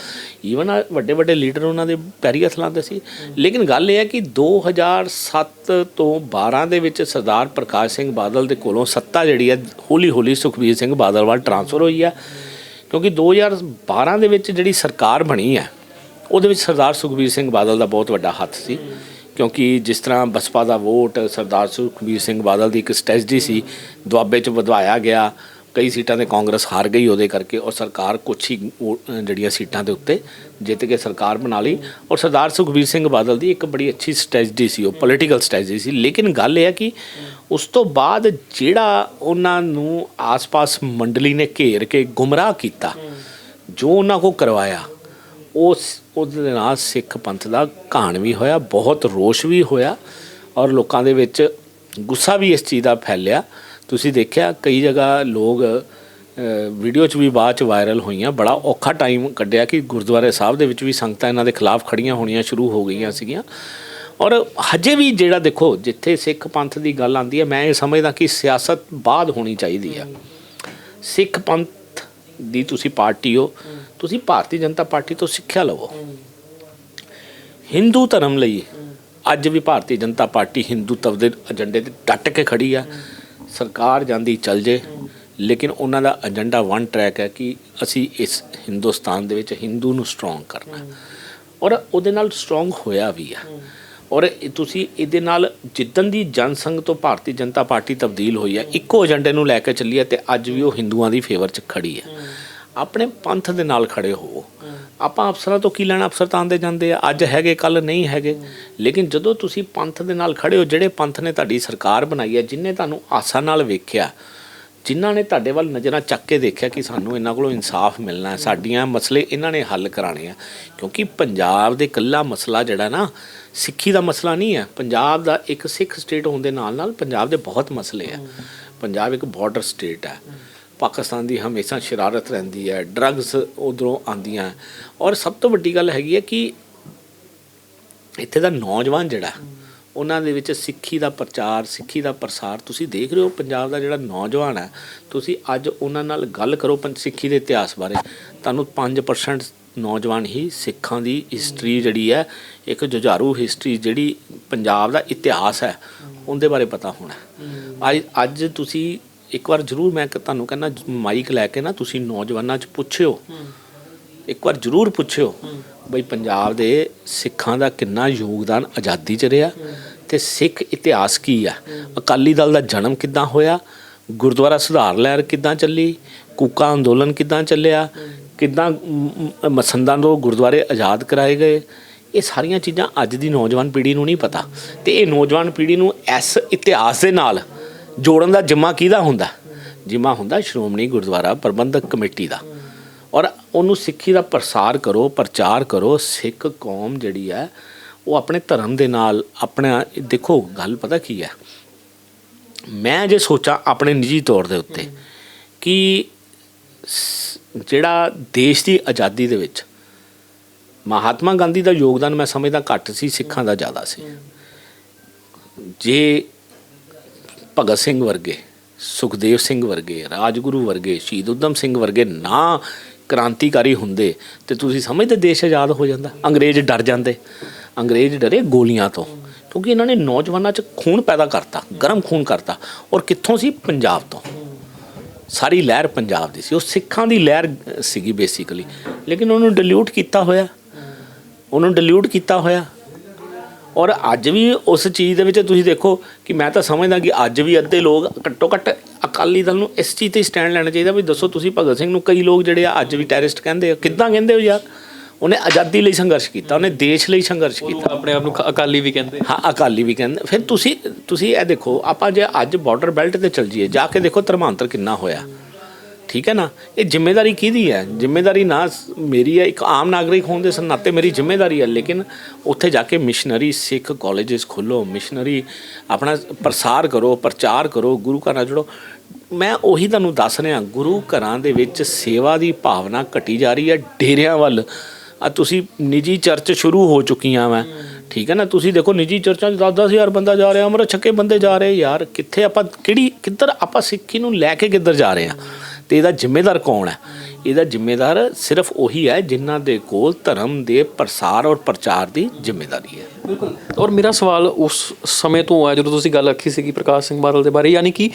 ਈਵਨ ਵੱਡੇ ਵੱਡੇ ਲੀਡਰ ਉਹਨਾਂ ਦੇ ਪੈਰੀ ਹੱਥ ਲਾਉਂਦੇ ਸੀ। ਲੇਕਿਨ ਗੱਲ ਇਹ ਹੈ ਕਿ 2007 ਤੋਂ 12 ਦੇ ਵਿੱਚ ਸਰਦਾਰ ਪ੍ਰਕਾਸ਼ ਸਿੰਘ ਬਾਦਲ ਦੇ ਕੋਲੋਂ ਸੱਤਾ ਜਿਹੜੀ ਹੈ, ਹੌਲੀ ਹੌਲੀ ਸੁਖਬੀਰ ਸਿੰਘ ਬਾਦਲ ਵੱਲ ਟਰਾਂਸਫਰ ਹੋਈ ਹੈ। ਕਿਉਂਕਿ 2012 ਦੇ ਵਿੱਚ ਜਿਹੜੀ ਸਰਕਾਰ ਬਣੀ ਹੈ, ਉਹਦੇ ਵਿੱਚ ਸਰਦਾਰ ਸੁਖਬੀਰ ਸਿੰਘ ਬਾਦਲ ਦਾ ਬਹੁਤ ਵੱਡਾ ਹੱਥ ਸੀ। ਕਿਉਂਕਿ ਜਿਸ ਤਰ੍ਹਾਂ ਬਸਪਾ ਦਾ ਵੋਟ ਸਰਦਾਰ ਸੁਖਬੀਰ ਸਿੰਘ ਬਾਦਲ ਦੀ ਇੱਕ ਸਟ੍ਰੈਟਜੀ ਸੀ, ਦੁਆਬੇ 'ਚ ਵਧਵਾਇਆ ਗਿਆ ਕਈ ਸੀਟਾਂ ਤੇ ਕਾਂਗਰਸ ਹਾਰ ਗਈ ਉਹਦੇ ਕਰਕੇ ਔਰ ਸਰਕਾਰ ਕੁਛ ਹੀ ਜਿਹੜੀਆਂ ਸੀਟਾਂ ਦੇ ਉੱਤੇ ਜਿੱਤ ਕੇ ਸਰਕਾਰ ਬਣਾ ਲਈ। ਔਰ ਸਰਦਾਰ ਸੁਖਬੀਰ ਸਿੰਘ ਬਾਦਲ ਦੀ ਇੱਕ ਬੜੀ ਅੱਛੀ ਸਟ੍ਰੈਟਜੀ ਸੀ, ਉਹ ਪੋਲੀਟੀਕਲ ਸਟ੍ਰੈਟਜੀ ਸੀ। ਲੇਕਿਨ ਗੱਲ ਇਹ ਹੈ ਕਿ ਉਸ ਤੋਂ ਬਾਅਦ ਜਿਹੜਾ ਉਹਨਾਂ ਨੂੰ ਆਸ-ਪਾਸ ਮੰਡਲੀ ਨੇ ਘੇਰ ਕੇ ਗੁੰਮਰਾਹ ਕੀਤਾ, ਜੋ ਉਹਨਾਂ ਕੋ ਕਰਵਾਇਆ ਉਸ ਉਹਦੇ ਨਾਲ ਸਿੱਖ ਪੰਥ ਦਾ ਘਾਣ ਵੀ ਹੋਇਆ, ਬਹੁਤ ਰੋਸ਼ ਵੀ ਹੋਇਆ ਔਰ ਲੋਕਾਂ ਦੇ ਵਿੱਚ ਗੁੱਸਾ ਵੀ ਇਸ ਚੀਜ਼ ਦਾ ਫੈਲਿਆ। ਤੁਸੀਂ ਦੇਖਿਆ ਕਈ ਜਗ੍ਹਾ ਲੋਕ ਵੀਡੀਓ 'ਚ ਵੀ ਬਾਅਦ 'ਚ ਵਾਇਰਲ ਹੋਈਆਂ। ਬੜਾ ਔਖਾ ਟਾਈਮ ਕੱਢਿਆ ਕਿ ਗੁਰਦੁਆਰੇ ਸਾਹਿਬ ਦੇ ਵਿੱਚ ਵੀ ਸੰਗਤਾਂ ਇਹਨਾਂ ਦੇ ਖਿਲਾਫ ਖੜੀਆਂ ਹੋਣੀਆਂ ਸ਼ੁਰੂ ਹੋ ਗਈਆਂ ਸੀਗੀਆਂ। ਔਰ ਹਜੇ ਵੀ ਜਿਹੜਾ ਦੇਖੋ, ਜਿੱਥੇ ਸਿੱਖ ਪੰਥ ਦੀ ਗੱਲ ਆਉਂਦੀ ਹੈ, ਮੈਂ ਇਹ ਸਮਝਦਾ ਕਿ ਸਿਆਸਤ ਬਾਅਦ ਹੋਣੀ ਚਾਹੀਦੀ ਆ ਸਿੱਖ ਪੰਥ ਦੀ ਤੁਸੀਂ ਪਾਰਟੀ ਹੋ, ਤੁਸੀਂ ਭਾਰਤੀ ਜਨਤਾ ਪਾਰਟੀ ਤੋਂ ਸਿੱਖਿਆ ਲਵੋ। ਹਿੰਦੂ ਧਰਮ ਲਈ ਅੱਜ ਵੀ ਭਾਰਤੀ ਜਨਤਾ ਪਾਰਟੀ ਹਿੰਦੂਤਵ ਦੇ ਏਜੰਡੇ ਤੇ ਡਟ ਕੇ ਖੜੀ ਆ ਸਰਕਾਰ ਜਾਂਦੀ ਚੱਲ ਜੇ, ਲੇਕਿਨ ਉਹਨਾਂ ਦਾ ਏਜੰਡਾ ਵਨ ਟਰੈਕ ਹੈ ਕਿ ਅਸੀਂ ਇਸ ਹਿੰਦੁਸਤਾਨ ਦੇ ਵਿੱਚ ਹਿੰਦੂ ਨੂੰ ਸਟਰੋਂਗ ਕਰਨਾ। ਔਰ ਉਹਦੇ ਨਾਲ ਸਟਰੋਂਗ ਹੋਇਆ ਵੀ ਆ। ਔਰ ਤੁਸੀਂ ਇਹਦੇ ਨਾਲ ਜਿੱਦਨ ਦੀ ਜਨਸੰਘ ਤੋਂ ਭਾਰਤੀ ਜਨਤਾ ਪਾਰਟੀ ਤਬਦੀਲ ਹੋਈ ਹੈ, ਇੱਕੋ ਏਜੰਡੇ ਨੂੰ ਲੈ ਕੇ ਚੱਲੀ ਹੈ ਤੇ ਅੱਜ ਵੀ ਉਹ ਹਿੰਦੂਆਂ ਦੀ ਫੇਵਰ 'ਚ ਖੜੀ ਹੈ। ਆਪਣੇ ਪੰਥ ਦੇ ਨਾਲ ਖੜੇ ਹੋਵੋ ਆਪਾਂ ਅਫਸਰਾਂ ਤੋਂ ਕੀ ਲੈਣਾ? ਅਫਸਰ ਤਾਂ ਆਉਂਦੇ ਜਾਂਦੇ ਆ। ਅੱਜ ਹੈਗੇ ਕੱਲ ਨਹੀਂ ਹੈਗੇ। ਲੇਕਿਨ ਜਦੋਂ ਤੁਸੀਂ ਪੰਥ ਦੇ ਨਾਲ ਖੜੇ ਹੋ, ਜਿਹੜੇ ਪੰਥ ਨੇ ਤੁਹਾਡੀ ਸਰਕਾਰ ਬਣਾਈ ਹੈ, ਜਿਨ੍ਹਾਂ ਤੁਹਾਨੂੰ ਆਸਾਂ ਨਾਲ ਵੇਖਿਆ, ਜਿਨ੍ਹਾਂ ਨੇ ਤੁਹਾਡੇ ਵੱਲ ਨਜ਼ਰਾਂ ਚੱਕ ਕੇ ਦੇਖਿਆ ਕਿ ਸਾਨੂੰ ਇਹਨਾਂ ਕੋਲੋਂ ਇਨਸਾਫ ਮਿਲਣਾ ਹੈ, ਸਾਡੀਆਂ ਮਸਲੇ ਇਹਨਾਂ ਨੇ ਹੱਲ ਕਰਾਣੇ ਆ। ਕਿਉਂਕਿ ਪੰਜਾਬ ਦੇ ਕੱਲਾ ਮਸਲਾ ਜਿਹੜਾ ਨਾ, ਸਿੱਖੀ ਦਾ ਮਸਲਾ ਨਹੀਂ ਹੈ। ਪੰਜਾਬ ਦਾ ਇੱਕ ਸਿੱਖ ਸਟੇਟ ਹੋਣ ਦੇ ਨਾਲ ਨਾਲ ਪੰਜਾਬ ਦੇ ਬਹੁਤ ਮਸਲੇ ਆ। ਪੰਜਾਬ ਇੱਕ ਬਾਰਡਰ ਸਟੇਟ ਹੈ ਪਾਕਿਸਤਾਨ ਦੀ ਹਮੇਸ਼ਾ ਸ਼ਰਾਰਤ ਰਹਿੰਦੀ ਹੈ ਡਰੱਗਸ ਉਧਰੋਂ ਆਂਦੀਆਂ ਔਰ ਸਭ ਤੋਂ ਵੱਡੀ ਗੱਲ ਹੈਗੀ ਹੈ ਕਿ ਇੱਥੇ ਦਾ ਨੌਜਵਾਨ ਜਿਹੜਾ ਉਹਨਾਂ ਦੇ ਵਿੱਚ ਸਿੱਖੀ ਦਾ ਪ੍ਰਚਾਰ ਸਿੱਖੀ ਦਾ ਪ੍ਰਸਾਰ ਤੁਸੀਂ ਦੇਖ ਰਹੇ ਹੋ ਪੰਜਾਬ ਦਾ ਜਿਹੜਾ ਨੌਜਵਾਨ ਹੈ ਤੁਸੀਂ ਅੱਜ ਉਹਨਾਂ ਨਾਲ ਗੱਲ ਕਰੋ ਪੰਜ ਸਿੱਖੀ ਦੇ ਇਤਿਹਾਸ ਬਾਰੇ। ਤੁਹਾਨੂੰ 5% ਨੌਜਵਾਨ ਹੀ ਸਿੱਖਾਂ ਦੀ ਹਿਸਟਰੀ ਜਿਹੜੀ ਹੈ ਇੱਕ ਜੁਝਾਰੂ ਹਿਸਟਰੀ ਜਿਹੜੀ ਪੰਜਾਬ ਦਾ ਇਤਿਹਾਸ ਹੈ ਉਹਦੇ ਬਾਰੇ ਪਤਾ ਹੋਣਾ ਅੱਜ ਅੱਜ ਤੁਸੀਂ ਇੱਕ ਵਾਰ ਜ਼ਰੂਰ ਮੈਂ ਤੁਹਾਨੂੰ ਕਹਿੰਦਾ ਮਾਈਕ ਲੈ ਕੇ ਨਾ ਤੁਸੀਂ ਨੌਜਵਾਨਾਂ 'ਚ ਪੁੱਛਿਓ। ਇੱਕ ਵਾਰ ਜ਼ਰੂਰ ਪੁੱਛਿਓ ਬਈ ਪੰਜਾਬ ਦੇ ਸਿੱਖਾਂ ਦਾ ਕਿੰਨਾ ਯੋਗਦਾਨ ਆਜ਼ਾਦੀ 'ਚ ਰਿਹਾ ਤੇ ਸਿੱਖ ਇਤਿਹਾਸ ਕੀ ਆ? ਅਕਾਲੀ ਦਲ ਦਾ ਜਨਮ ਕਿੱਦਾਂ ਹੋਇਆ? ਗੁਰਦੁਆਰਾ ਸੁਧਾਰ ਲਹਿਰ ਕਿੱਦਾਂ ਚੱਲੀ? ਕੂਕਾ ਅੰਦੋਲਨ ਕਿੱਦਾਂ ਚੱਲਿਆ? ਕਿੱਦਾਂ ਮਸੰਦਾਂ ਤੋਂ ਗੁਰਦੁਆਰੇ ਆਜ਼ਾਦ ਕਰਾਏ ਗਏ? ਇਹ ਸਾਰੀਆਂ ਚੀਜ਼ਾਂ ਅੱਜ ਦੀ ਨੌਜਵਾਨ ਪੀੜ੍ਹੀ ਨੂੰ ਨਹੀਂ ਪਤਾ। ਤੇ ਇਹ ਨੌਜਵਾਨ ਪੀੜ੍ਹੀ ਨੂੰ ਇਸ ਇਤਿਹਾਸ ਦੇ ਨਾਲ ਜੋੜਨ ਦਾ ਜਿੰਮਾ ਕਿਹਦਾ ਹੁੰਦਾ? ਜਿੰਮਾ ਹੁੰਦਾ ਸ਼੍ਰੋਮਣੀ ਗੁਰਦੁਆਰਾ ਪ੍ਰਬੰਧਕ ਕਮੇਟੀ ਦਾ। ਔਰ ਉਹਨੂੰ ਸਿੱਖੀ ਦਾ ਪ੍ਰਸਾਰ ਕਰੋ, ਪ੍ਰਚਾਰ ਕਰੋ, ਸਿੱਖ ਕੌਮ ਜਿਹੜੀ ਹੈ, ਉਹ ਆਪਣੇ ਧਰਮ ਦੇ ਨਾਲ ਆਪਣਾ, ਦੇਖੋ ਗੱਲ ਪਤਾ ਕੀ ਹੈ? ਮੈਂ ਜੇ ਸੋਚਾਂ ਆਪਣੇ ਨਿੱਜੀ ਤੌਰ ਦੇ ਉੱਤੇ ਕਿ ਜਿਹੜਾ ਦੇਸ਼ ਦੀ ਆਜ਼ਾਦੀ ਦੇ ਵਿੱਚ ਮਹਾਤਮਾ ਗਾਂਧੀ ਦਾ ਯੋਗਦਾਨ ਮੈਂ ਸਮਝਦਾ ਘੱਟ ਸੀ, ਸਿੱਖਾਂ ਦਾ ਜ਼ਿਆਦਾ ਸੀ। ਜੇ ਭਗਤ ਸਿੰਘ ਵਰਗੇ, ਸੁਖਦੇਵ ਸਿੰਘ ਵਰਗੇ, ਰਾਜਗੁਰੂ ਵਰਗੇ, ਸ਼ਹੀਦ ਉਦਮ ਸਿੰਘ ਵਰਗੇ ਨਾ ਕ੍ਰਾਂਤੀਕਾਰੀ ਹੁੰਦੇ ਤੇ ਤੁਸੀਂ ਸਮਝਦੇ ਦੇਸ਼ ਆਜ਼ਾਦ ਹੋ ਜਾਂਦਾ। ਅੰਗਰੇਜ਼ ਡਰ ਜਾਂਦੇ। ਅੰਗਰੇਜ਼ ਡਰੇ ਗੋਲੀਆਂ ਤੋਂ, ਕਿਉਂਕਿ ਇਹਨਾਂ ਨੇ ਨੌਜਵਾਨਾਂ 'ਚ ਖੂਨ ਪੈਦਾ ਕਰਤਾ, ਗਰਮ ਖੂਨ ਕਰਤਾ। ਔਰ ਕਿੱਥੋਂ ਸੀ? ਪੰਜਾਬ ਤੋਂ। ਸਾਰੀ ਲਹਿਰ ਪੰਜਾਬ ਦੀ ਸੀ। ਉਹ ਸਿੱਖਾਂ ਦੀ ਲਹਿਰ ਸੀਗੀ ਬੇਸਿਕਲੀ ਲੇਕਿਨ ਉਹਨੂੰ ਡਿਲੂਟ ਕੀਤਾ ਹੋਇਆ। ਉਹਨੂੰ ਡਿਲੂਟ ਕੀਤਾ ਹੋਇਆ। ਔਰ ਅੱਜ ਵੀ ਉਸ ਚੀਜ਼ ਦੇ ਵਿੱਚ ਤੁਸੀਂ ਦੇਖੋ ਕਿ ਮੈਂ ਤਾਂ ਸਮਝਦਾ ਕਿ ਅੱਜ ਵੀ ਅੱਧੇ ਲੋਕ ਘੱਟੋ ਘੱਟ ਅਕਾਲੀ ਦਲ ਨੂੰ ਇਸ ਚੀਜ਼ ਤੇ ਸਟੈਂਡ ਲੈਣਾ ਚਾਹੀਦਾ ਵੀ ਦੱਸੋ ਤੁਸੀਂ ਭਗਤ ਸਿੰਘ ਨੂੰ ਕਈ ਲੋਕ ਜਿਹੜੇ ਆ ਅੱਜ ਵੀ ਟੈਰਰਿਸਟ ਕਹਿੰਦੇ ਆ। ਕਿੱਦਾਂ ਕਹਿੰਦੇ ਹੋ ਯਾਰ? ਉਹਨੇ ਆਜ਼ਾਦੀ ਲਈ ਸੰਘਰਸ਼ ਕੀਤਾ ਉਹਨੇ ਦੇਸ਼ ਲਈ ਸੰਘਰਸ਼ ਕੀਤਾ। ਆਪਣੇ ਆਪ ਨੂੰ ਅਕਾਲੀ ਵੀ ਕਹਿੰਦੇ ਹਾਂ ਅਕਾਲੀ ਵੀ ਕਹਿੰਦੇ। ਫਿਰ ਤੁਸੀਂ ਤੁਸੀਂ ਇਹ ਦੇਖੋ ਆਪਾਂ ਜੇ ਅੱਜ ਬਾਰਡਰ ਬੈਲਟ ਤੇ ਚੱਲ ਜਾਈਏ ਜਾ ਕੇ ਦੇਖੋ ਧਰਮਾਂਤਰ ਕਿੰਨਾ ਹੋਇਆ। ਠੀਕ ਹੈ ਨਾ? ਇਹ ਜ਼ਿੰਮੇਵਾਰੀ ਕਿਹਦੀ ਹੈ? ਜ਼ਿੰਮੇਵਾਰੀ ਨਾ ਮੇਰੀ ਹੈ, ਇੱਕ ਆਮ ਨਾਗਰਿਕ ਹੋਣ ਦੇ ਨਾਤੇ ਮੇਰੀ ਜ਼ਿੰਮੇਵਾਰੀ ਹੈ, ਲੇਕਿਨ ਉੱਥੇ ਜਾ ਕੇ ਮਿਸ਼ਨਰੀ ਸਿੱਖ ਕਾਲਜਸ ਖੋਲੋ ਮਿਸ਼ਨਰੀ ਆਪਣਾ ਪ੍ਰਸਾਰ ਕਰੋ, ਪ੍ਰਚਾਰ ਕਰੋ, ਗੁਰੂ ਘਰਾਂ ਨਾਲ ਜੁੜੋ। ਮੈਂ ਉਹੀ ਤੁਹਾਨੂੰ ਦੱਸ ਰਿਹਾ, ਗੁਰੂ ਘਰਾਂ ਦੇ ਵਿੱਚ ਸੇਵਾ ਦੀ ਭਾਵਨਾ ਘਟੀ ਜਾ ਰਹੀ ਹੈ, ਡੇਰਿਆਂ ਵੱਲ। ਆ ਤੁਸੀਂ ਨਿੱਜੀ ਚਰਚ ਸ਼ੁਰੂ ਹੋ ਚੁੱਕੀਆਂ ਵਾ। ਠੀਕ ਹੈ ਨਾ? ਤੁਸੀਂ ਦੇਖੋ, ਨਿੱਜੀ ਚਰਚਾਂ 'ਚ 10 ਹਜ਼ਾਰ ਬੰਦਾ ਜਾ ਰਿਹਾ, ਅਮਰ ਛੱਕੇ ਬੰਦੇ ਜਾ ਰਹੇ, ਯਾਰ ਕਿੱਥੇ ਆਪਾਂ, ਕਿਹੜੀ, ਕਿੱਧਰ ਆਪਾਂ ਸਿੱਖੀ ਨੂੰ ਲੈ ਕੇ ਕਿੱਧਰ ਜਾ ਰਹੇ ਆ ਤੇ ਇਹਦਾ ਜ਼ਿੰਮੇਦਾਰ ਕੌਣ ਹੈ? ਇਹਦਾ ਜ਼ਿੰਮੇਦਾਰ ਸਿਰਫ ਉਹੀ ਹੈ ਜਿਨ੍ਹਾਂ ਦੇ ਕੋਲ ਧਰਮ ਦੇ ਪ੍ਰਸਾਰ ਔਰ ਪ੍ਰਚਾਰ ਦੀ ਜ਼ਿੰਮੇਵਾਰੀ ਹੈ। ਬਿਲਕੁਲ। ਔਰ ਮੇਰਾ ਸਵਾਲ ਉਸ ਸਮੇਂ ਤੋਂ ਹੈ, ਜਦੋਂ ਤੁਸੀਂ ਗੱਲ ਆਖੀ ਸੀਗੀ ਪ੍ਰਕਾਸ਼ ਸਿੰਘ ਬਾਦਲ ਦੇ ਬਾਰੇ, ਯਾਨੀ ਕਿ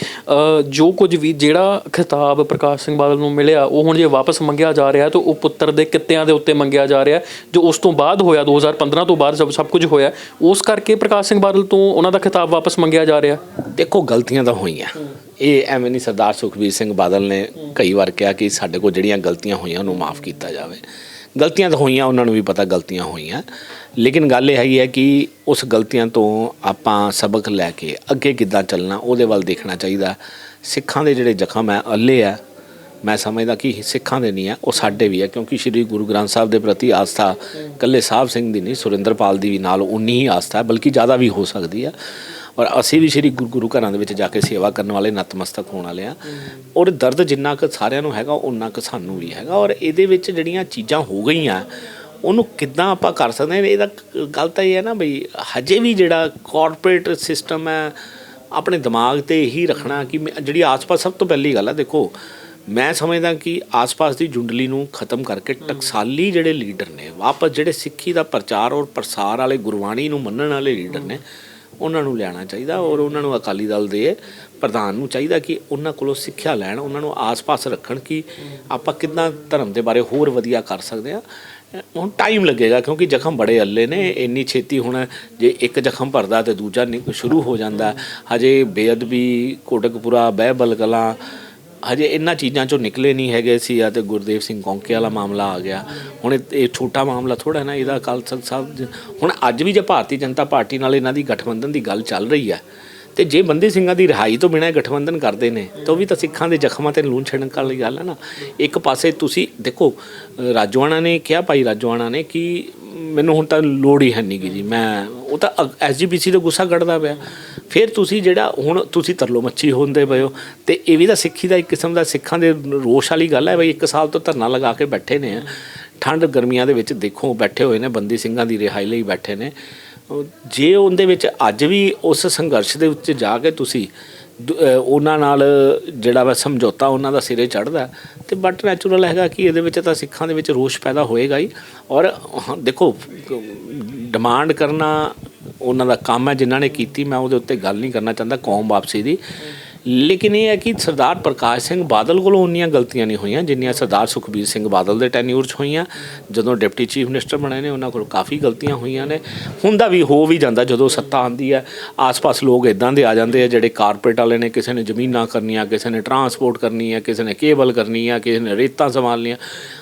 ਜੋ ਕੁਝ ਵੀ ਜਿਹੜਾ ਖਿਤਾਬ ਪ੍ਰਕਾਸ਼ ਸਿੰਘ ਬਾਦਲ ਨੂੰ ਮਿਲਿਆ, ਉਹ ਹੁਣ ਜੇ ਵਾਪਸ ਮੰਗਿਆ ਜਾ ਰਿਹਾ ਤਾਂ ਉਹ ਪੁੱਤਰ ਦੇ ਕਿੱਤਿਆਂ ਦੇ ਉੱਤੇ ਮੰਗਿਆ ਜਾ ਰਿਹਾ ਜੋ ਉਸ ਤੋਂ ਬਾਅਦ ਹੋਇਆ 2015 ਤੋਂ ਬਾਅਦ ਜਦ ਸਭ ਕੁਝ ਹੋਇਆ ਉਸ ਕਰਕੇ ਪ੍ਰਕਾਸ਼ ਸਿੰਘ ਬਾਦਲ ਤੋਂ ਉਹਨਾਂ ਦਾ ਖਿਤਾਬ ਵਾਪਸ ਮੰਗਿਆ ਜਾ ਰਿਹਾ ਦੇਖੋ, ਗਲਤੀਆਂ ਤਾਂ ਹੋਈਆਂ। ਇਹ ਐਵੇਂ ਨਹੀਂ ਸਰਦਾਰ ਸੁਖਬੀਰ ਸਿੰਘ ਬਾਦਲ ਨੇ ਕਈ ਵਾਰ ਕਿਹਾ ਕਿ ਸਾਡੇ ਕੋਲ ਜਿਹੜੀਆਂ ਗਲਤੀਆਂ ਹੋਈਆਂ, ਉਹਨੂੰ ਮਾਫ ਕੀਤਾ ਜਾਵੇ। ਗਲਤੀਆਂ ਤਾਂ ਹੋਈਆਂ, ਉਹਨਾਂ ਨੂੰ ਵੀ ਪਤਾ ਗਲਤੀਆਂ ਹੋਈਆਂ। ਲੇਕਿਨ ਗੱਲ ਇਹ ਹੈਗੀ ਹੈ ਕਿ ਉਸ ਗਲਤੀਆਂ ਤੋਂ ਆਪਾਂ ਸਬਕ ਲੈ ਕੇ ਅੱਗੇ ਕਿੱਦਾਂ ਚੱਲਣਾ, ਉਹਦੇ ਵੱਲ ਦੇਖਣਾ ਚਾਹੀਦਾ। ਸਿੱਖਾਂ ਦੇ ਜਿਹੜੇ ਜ਼ਖਮ ਹੈ, ਅੱਲੇ ਆ ਮੈਂ ਸਮਝਦਾ ਕਿ ਸਿੱਖਾਂ ਦੇ ਨਹੀਂ ਆ ਉਹ ਸਾਡੇ ਵੀ ਆ ਕਿਉਂਕਿ ਸ੍ਰੀ ਗੁਰੂ ਗ੍ਰੰਥ ਸਾਹਿਬ ਦੇ ਪ੍ਰਤੀ ਆਸਥਾ ਕੱਲੇ ਸਾਹਿਬ ਸਿੰਘ ਦੀ ਨਹੀਂ, ਸੁਰਿੰਦਰਪਾਲ ਦੀ ਵੀ ਨਾਲ ਉਨੀ ਹੀ ਆਸਥਾ ਹੈ, ਬਲਕਿ ਜ਼ਿਆਦਾ ਵੀ ਹੋ ਸਕਦੀ ਆ ਔਰ ਅਸੀਂ ਵੀ ਸ੍ਰੀ ਗੁਰੂ ਗੁਰੂ ਘਰਾਂ ਦੇ ਵਿੱਚ ਜਾ ਕੇ ਸੇਵਾ ਕਰਨ ਵਾਲੇ, ਨਤਮਸਤਕ ਹੋਣ ਵਾਲੇ ਆ ਔਰ ਦਰਦ ਜਿੰਨਾ ਕੁ ਸਾਰਿਆਂ ਨੂੰ ਹੈਗਾ ਉਨਾ ਕੁ ਸਾਨੂੰ ਵੀ ਹੈਗਾ। ਔਰ ਇਹਦੇ ਵਿੱਚ ਜਿਹੜੀਆਂ ਚੀਜ਼ਾਂ ਹੋ ਗਈਆਂ ਉਹਨੂੰ ਕਿੱਦਾਂ ਆਪਾਂ ਕਰ ਸਕਦੇ ਹਾਂ? ਇਹਦਾ ਗੱਲ ਤਾਂ ਇਹ ਹੈ ਨਾ ਬਈ ਹਜੇ ਵੀ ਜਿਹੜਾ ਕਾਰਪੋਰੇਟ ਸਿਸਟਮ ਹੈ ਆਪਣੇ ਦਿਮਾਗ ਤੇ ਇਹੀ ਰੱਖਣਾ ਕਿ ਜਿਹੜੀ ਆਸ-ਪਾਸ ਸਭ ਤੋਂ ਪਹਿਲੀ ਗੱਲ ਹੈ ਦੇਖੋ ਮੈਂ ਸਮਝਦਾ ਕਿ ਆਸ-ਪਾਸ ਦੀ ਜੁੰਡਲੀ ਨੂੰ ਖਤਮ ਕਰਕੇ ਟਕਸਾਲੀ ਜਿਹੜੇ ਲੀਡਰ ਨੇ ਵਾਪਸ ਜਿਹੜੇ ਸਿੱਖੀ ਦਾ ਪ੍ਰਚਾਰ ਔਰ ਪ੍ਰਸਾਰ ਵਾਲੇ ਗੁਰਬਾਣੀ ਨੂੰ ਮੰਨਣ ਵਾਲੇ ਲੀਡਰ ਨੇ ਉਹਨਾਂ ਨੂੰ ਲਿਆਉਣਾ ਚਾਹੀਦਾ ਔਰ ਉਹਨਾਂ ਨੂੰ ਅਕਾਲੀ ਦਲ ਦੇ ਪ੍ਰਧਾਨ ਨੂੰ ਚਾਹੀਦਾ ਕਿ ਉਹਨਾਂ ਕੋਲੋਂ ਸਿੱਖਿਆ ਲੈਣ ਉਹਨਾਂ ਨੂੰ ਆਸ-ਪਾਸ ਰੱਖਣ ਕਿ ਆਪਾਂ ਕਿੱਦਾਂ ਧਰਮ ਦੇ ਬਾਰੇ ਹੋਰ ਵਧੀਆ ਕਰ ਸਕਦੇ ਆ ਹੁਣ ਟਾਈਮ ਲੱਗੇਗਾ, ਕਿਉਂਕਿ ਜ਼ਖਮ ਬੜੇ ਅੱਲੇ ਨੇ, ਇੰਨੀ ਛੇਤੀ ਹੁਣ ਜੇ ਇੱਕ ਜ਼ਖਮ ਭਰਦਾ ਤੇ ਦੂਜਾ ਨਿਕ- ਸ਼ੁਰੂ ਹੋ ਜਾਂਦਾ। ਹਜੇ ਬੇਅਦਬੀ, ਕੋਟਕਪੁਰਾ ਬਹਿਬਲ ਕਲਾਂ ਹਜੇ ਇਹਨਾਂ ਚੀਜ਼ਾਂ ਚੋਂ ਨਿਕਲੇ ਨਹੀਂ ਹੈਗੇ ਸੀ, ਆ ਤੇ ਗੁਰਦੇਵ ਸਿੰਘ ਕੌਂਕੇ ਵਾਲਾ ਮਾਮਲਾ ਆ ਗਿਆ। ਹੁਣ ਇਹ ਇਹ ਛੋਟਾ ਮਾਮਲਾ ਥੋੜਾ ਨਾ, ਇਹਦਾ ਅਕਾਲ ਤਖਤ ਸਾਹਿਬ, ਹੁਣ ਅੱਜ ਵੀ ਜੇ ਭਾਰਤੀ ਜਨਤਾ ਪਾਰਟੀ ਨਾਲ ਇਹਨਾਂ ਦੀ ਗਠਬੰਧਨ ਦੀ ਗੱਲ ਚੱਲ ਰਹੀ ਹੈ ਤੇ ਜੇ ਬੰਦੀ ਸਿੰਘਾਂ ਦੀ ਰਿਹਾਈ ਤੋਂ ਬਿਨਾਂ ਗਠਬੰਧਨ ਕਰਦੇ ਨੇ ਤਾਂ ਉਹ ਵੀ ਤਾਂ ਸਿੱਖਾਂ ਦੇ ਜ਼ਖਮਾਂ ਤੇ ਲੂਣ ਛਿੜਕ ਵਾਲੀ ਗੱਲ ਹੈ ਨਾ। ਇੱਕ ਪਾਸੇ ਤੁਸੀਂ ਦੇਖੋ ਅ, ਨੇ ਕਿਹਾ ਭਾਈ ਰਾਜੋਆਣਾ ਨੇ ਕਿ ਮੈਨੂੰ ਹੁਣ ਤਾਂ ਲੋੜ ਹੀ ਹੈ ਨਹੀਂ ਗੀ ਜੀ ਮੈਂ ਉਹ ਤਾਂ ਐਸਜੀਪੀਸੀ ਦਾ ਗੁੱਸਾ ਕੱਢਦਾ ਪਿਆ। ਫਿਰ ਤੁਸੀਂ ਜਿਹੜਾ ਹੁਣ ਤੁਸੀਂ ਤਰਲੋ ਮੱਛੀ ਹੁੰਦੇ ਪਏ ਹੋ ਤੇ ਇਹ ਵੀ ਤਾਂ ਸਿੱਖੀ ਦਾ ਇੱਕ ਕਿਸਮ ਦਾ ਸਿੱਖਾਂ ਦੇ ਰੋਸ਼ ਵਾਲੀ ਗੱਲ ਹੈ ਬਈ ਇੱਕ ਸਾਲ ਤੋਂ ਧਰਨਾ ਲਗਾ ਕੇ ਬੈਠੇ ਨੇ। ਠੰਡ ਗਰਮੀਆਂ ਦੇ ਵਿੱਚ ਦੇਖੋ ਬੈਠੇ ਹੋਏ ਨੇ ਬੰਦੀ ਸਿੰਘਾਂ ਦੀ ਰਿਹਾਈ ਲਈ ਬੈਠੇ ਨੇ। ਜੇ ਉਹਦੇ ਵਿੱਚ ਅੱਜ ਵੀ ਉਸ ਸੰਘਰਸ਼ ਦੇ ਵਿੱਚ ਜਾ ਕੇ ਤੁਸੀਂ ਦ- ਉਹਨਾਂ ਨਾਲ ਜਿਹੜਾ ਵਾ ਸਮਝੌਤਾ ਉਹਨਾਂ ਦਾ ਸਿਰੇ ਚੜਦਾ ਤੇ ਬਟ ਨੈਚੁਰਲ ਹੈਗਾ ਕਿ ਇਹਦੇ ਵਿੱਚ ਤਾਂ ਸਿੱਖਾਂ ਦੇ ਵਿੱਚ ਰੋਸ਼ ਪੈਦਾ ਹੋਏਗਾ ਹੀ। ਔਰ ਹਾਂ, ਦੇਖੋ ਡਿਮਾਂਡ ਕਰਨਾ ਉਹਨਾਂ ਦਾ ਕੰਮ ਹੈ ਜਿਨ੍ਹਾਂ ਨੇ ਕੀਤੀ ਮੈਂ ਉਹਦੇ ਉੱਤੇ ਗੱਲ ਨਹੀਂ ਕਰਨਾ ਚਾਹੁੰਦਾ ਕੌਮ ਵਾਪਸੀ ਦੀ। ਲੇਕਿਨ ਇਹ ਹੈ ਕਿ ਸਰਦਾਰ ਪ੍ਰਕਾਸ਼ ਸਿੰਘ ਬਾਦਲ ਕੋਲੋਂ ਉਨੀਆਂ ਗਲਤੀਆਂ ਨਹੀਂ ਹੋਈਆਂ, ਜਿੰਨੀਆਂ ਸਰਦਾਰ ਸੁਖਬੀਰ ਸਿੰਘ ਬਾਦਲ ਦੇ ਟੈਨਿਊਰ 'ਚ ਹੋਈਆਂ। ਜਦੋਂ ਡਿਪਟੀ ਚੀਫ ਮਿਨਿਸਟਰ ਬਣੇ ਨੇ, ਉਹਨਾਂ ਕੋਲ ਕਾਫੀ ਗਲਤੀਆਂ ਹੋਈਆਂ ਨੇ। ਹੁੰਦਾ ਵੀ ਹੋ ਵੀ ਜਾਂਦਾ, ਜਦੋਂ ਸੱਤਾ ਆਂਦੀ ਹੈ, ਆਸ-ਪਾਸ ਲੋਕ ਇਦਾਂ ਦੇ ਆ ਜਾਂਦੇ ਆ, ਜਿਹੜੇ ਕਾਰਪੋਰੇਟ ਵਾਲੇ ਨੇ, ਕਿਸੇ ਨੇ ਜ਼ਮੀਨਾਂ ਕਰਨੀਆਂ, ਕਿਸੇ ਨੇ ਟਰਾਂਸਪੋਰਟ ਕਰਨੀ ਹੈ, ਕਿਸੇ ਨੇ ਕੇਬਲ ਕਰਨੀ ਹੈ, ਕਿਸੇ ਨੇ ਰੇਤਾਂ ਸੰਭਾਲਣੀਆਂ।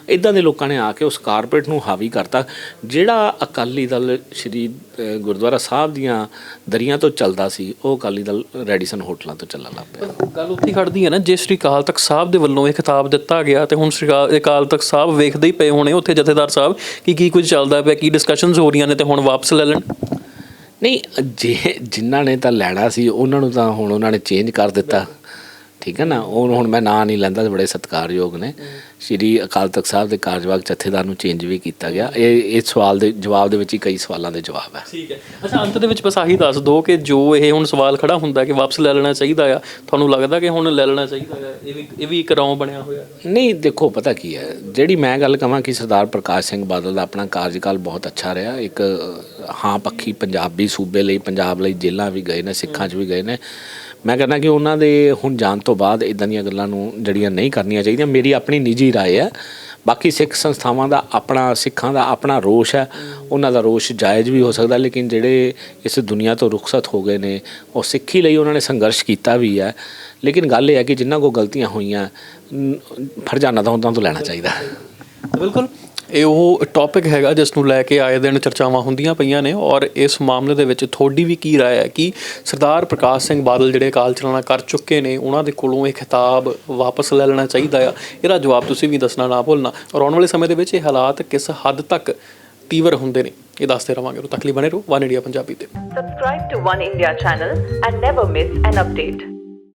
ਇਦਾਂ ਦੇ ਲੋਕਾਂ ਨੇ ਆ ਕੇ ਉਸ ਕਾਰਪੋਰੇਟ ਨੂੰ ਹਾਵੀ ਕਰਤਾ। ਜਿਹੜਾ ਅਕਾਲੀ ਦਲ ਸ਼੍ਰੀ ਗੁਰਦੁਆਰਾ ਸਾਹਿਬ ਦੀਆਂ ਦਰੀਆਂ ਤੋਂ ਚੱਲਦਾ ਸੀ, ਉਹ ਅਕਾਲੀ ਦਲ ਰੈਡੀਸਨ ਹੋਟਲਾਂ ਤੋਂ ਚੱਲਣ ਲੱਗ ਪਿਆ। ਗੱਲ ਉੱਥੇ ਹੀ ਖੜਦੀ ਹੈ ਨਾ, ਜੇ ਸ੍ਰੀ ਅਕਾਲ ਤਖਤ ਸਾਹਿਬ ਦੇ ਵੱਲੋਂ ਇਹ ਖਿਤਾਬ ਦਿੱਤਾ ਗਿਆ ਤੇ ਹੁਣ ਸ੍ਰੀ ਅਕਾਲ ਅਕਾਲ ਤਖਤ ਸਾਹਿਬ ਵੇਖਦੇ ਹੀ ਪਏ ਹੋਣੇ ਉੱਥੇ ਜਥੇਦਾਰ ਸਾਹਿਬ ਕਿ ਕੀ ਕੁਝ ਚੱਲਦਾ ਪਿਆ, ਕੀ ਡਿਸਕਸ਼ਨਸ ਹੋ ਰਹੀਆਂ ਨੇ ਤੇ ਹੁਣ ਵਾਪਸ ਲੈ ਲੈਣ। ਨਹੀਂ, ਜੇ ਜਿਨ੍ਹਾਂ ਨੇ ਤਾਂ ਲੈਣਾ ਸੀ, ਉਹਨਾਂ ਨੂੰ ਤਾਂ ਹੁਣ ਉਹਨਾਂ ਨੇ ਚੇਂਜ ਕਰ ਦਿੱਤਾ। ਠੀਕ ਹੈ ਨਾ? ਉਹ ਹੁਣ ਮੈਂ ਨਾਂ ਨਹੀਂ ਲੈਂਦਾ, ਬੜੇ ਸਤਿਕਾਰਯੋਗ ਨੇ। ਸ਼੍ਰੀ ਅਕਾਲ ਤਖਤ ਸਾਹਿਬ ਦੇ ਕਾਰਜਵਾਹਕ ਜਥੇਦਾਰ ਨੂੰ ਚੇਂਜ ਵੀ ਕੀਤਾ ਗਿਆ। ਇਹ ਇਹ ਸਵਾਲ ਦੇ ਜਵਾਬ ਦੇ ਵਿੱਚ ਹੀ ਕਈ ਸਵਾਲਾਂ ਦੇ ਜਵਾਬ ਹੈ। ਠੀਕ ਹੈ। ਅੱਛਾ ਅੰਤ ਦੇ ਵਿੱਚ ਬਸ ਆਹੀ ਦੱਸ ਦਿਓ ਕਿ ਜੋ ਇਹ ਹੁਣ ਸਵਾਲ ਖੜਾ ਹੁੰਦਾ ਕਿ ਵਾਪਸ ਲੈ ਲੈਣਾ ਚਾਹੀਦਾ ਆ ਤੁਹਾਨੂੰ ਲੱਗਦਾ ਕਿ ਹੁਣ ਲੈ ਲੈਣਾ ਚਾਹੀਦਾ ਆ? ਇਹ ਵੀ ਇਹ ਵੀ ਇੱਕ ਰੌਂ ਬਣਿਆ ਹੋਇਆ। ਨਹੀਂ ਦੇਖੋ ਪਤਾ ਕੀ ਹੈ? ਜਿਹੜੀ ਮੈਂ ਗੱਲ ਕਹਾਂ ਕਿ ਸਰਦਾਰ ਪ੍ਰਕਾਸ਼ ਸਿੰਘ ਬਾਦਲ ਦਾ ਆਪਣਾ ਕਾਰਜਕਾਲ ਬਹੁਤ ਅੱਛਾ ਰਿਹਾ। ਇੱਕ ਹਾਂ ਪੱਖੀ ਪੰਜਾਬੀ ਸੂਬੇ ਲਈ ਪੰਜਾਬ ਲਈ ਜੇਲ੍ਹਾਂ ਵੀ ਗਏ ਨੇ ਸਿੱਖਾਂ 'ਚ ਵੀ ਗਏ ਨੇ। ਮੈਂ ਕਹਿੰਦਾ ਕਿ ਉਹਨਾਂ ਦੇ ਹੁਣ ਜਾਣ ਤੋਂ ਬਾਅਦ ਇਦਾਂ ਦੀਆਂ ਗੱਲਾਂ ਨੂੰ ਜਿਹੜੀਆਂ ਨਹੀਂ ਕਰਨੀਆਂ ਚਾਹੀਦੀਆਂ ਮੇਰੀ ਆਪਣੀ ਨਿੱਜੀ رائے ਹੈ ਬਾਕੀ ਸਿੱਖ ਸੰਸਥਾਵਾਂ ਦਾ ਆਪਣਾ ਸਿੱਖਾਂ ਦਾ ਆਪਣਾ ਰੋਸ਼ ਹੈ ਉਹਨਾਂ ਦਾ ਰੋਸ਼ ਜਾਇਜ਼ ਵੀ ਹੋ ਸਕਦਾ ਲੇਕਿਨ ਜਿਹੜੇ ਇਸ ਦੁਨੀਆ ਤੋਂ ਰੁਖਸਤ ਹੋ ਗਏ ਨੇ ਉਹ ਸਿੱਖੀ ਲਈ ਉਹਨਾਂ ਨੇ ਸੰਘਰਸ਼ ਕੀਤਾ ਵੀ ਹੈ ਲੇਕਿਨ ਗੱਲ ਇਹ ਹੈ ਕਿ ਜਿਨ੍ਹਾਂ ਕੋ ਗਲਤੀਆਂ ਹੋਈਆਂ ਨ- ਫਰਜ਼ਾਨਾ ਤਾਂ ਉਹਨਾਂ ਤੋਂ ਲੈਣਾ ਚਾਹੀਦਾ ਤਾਂ ਬਿਲਕੁਲ ਇਹ ਉਹ ਟੌਪਿਕ ਹੈਗਾ ਜਿਸ ਨੂੰ ਲੈ ਕੇ ਆਏ ਦਿਨ ਚਰਚਾਵਾਂ ਹੁੰਦੀਆਂ ਪਈਆਂ ਨੇ ਔਰ ਇਸ ਮਾਮਲੇ ਦੇ ਵਿੱਚ ਤੁਹਾਡੀ ਵੀ ਕੀ رائے ਹੈ ਕਿ ਸਰਦਾਰ ਪ੍ਰਕਾਸ਼ ਸਿੰਘ ਬਾਦਲ ਜਿਹੜੇ ਅਕਾਲ ਚਲਾਣਾ ਕਰ ਚੁੱਕੇ ਨੇ ਉਹਨਾਂ ਦੇ ਕੋਲੋਂ ਇਹ ਖਿਤਾਬ ਵਾਪਸ ਲੈ ਲੈਣਾ ਚਾਹੀਦਾ ਆ ਇਹਦਾ ਜਵਾਬ ਤੁਸੀਂ ਵੀ ਦੱਸਣਾ ਨਾ ਭੁੱਲਣਾ ਔਰ ਆਉਣ ਵਾਲੇ ਸਮੇਂ ਦੇ ਵਿੱਚ ਇਹ ਹਾਲਾਤ ਕਿਸ ਹੱਦ ਤੱਕ ਤੀਵਰ ਹੁੰਦੇ ਨੇ ਇਹ ਦੱਸਦੇ ਰਵਾਂਗੇ ਉਦੋਂ ਤੱਕ ਲਈ ਬਣੇ ਰਹੋ ਵਨ ਇੰਡੀਆ ਪੰਜਾਬੀ ਤੇ Subscribe to One India channel and never miss an update.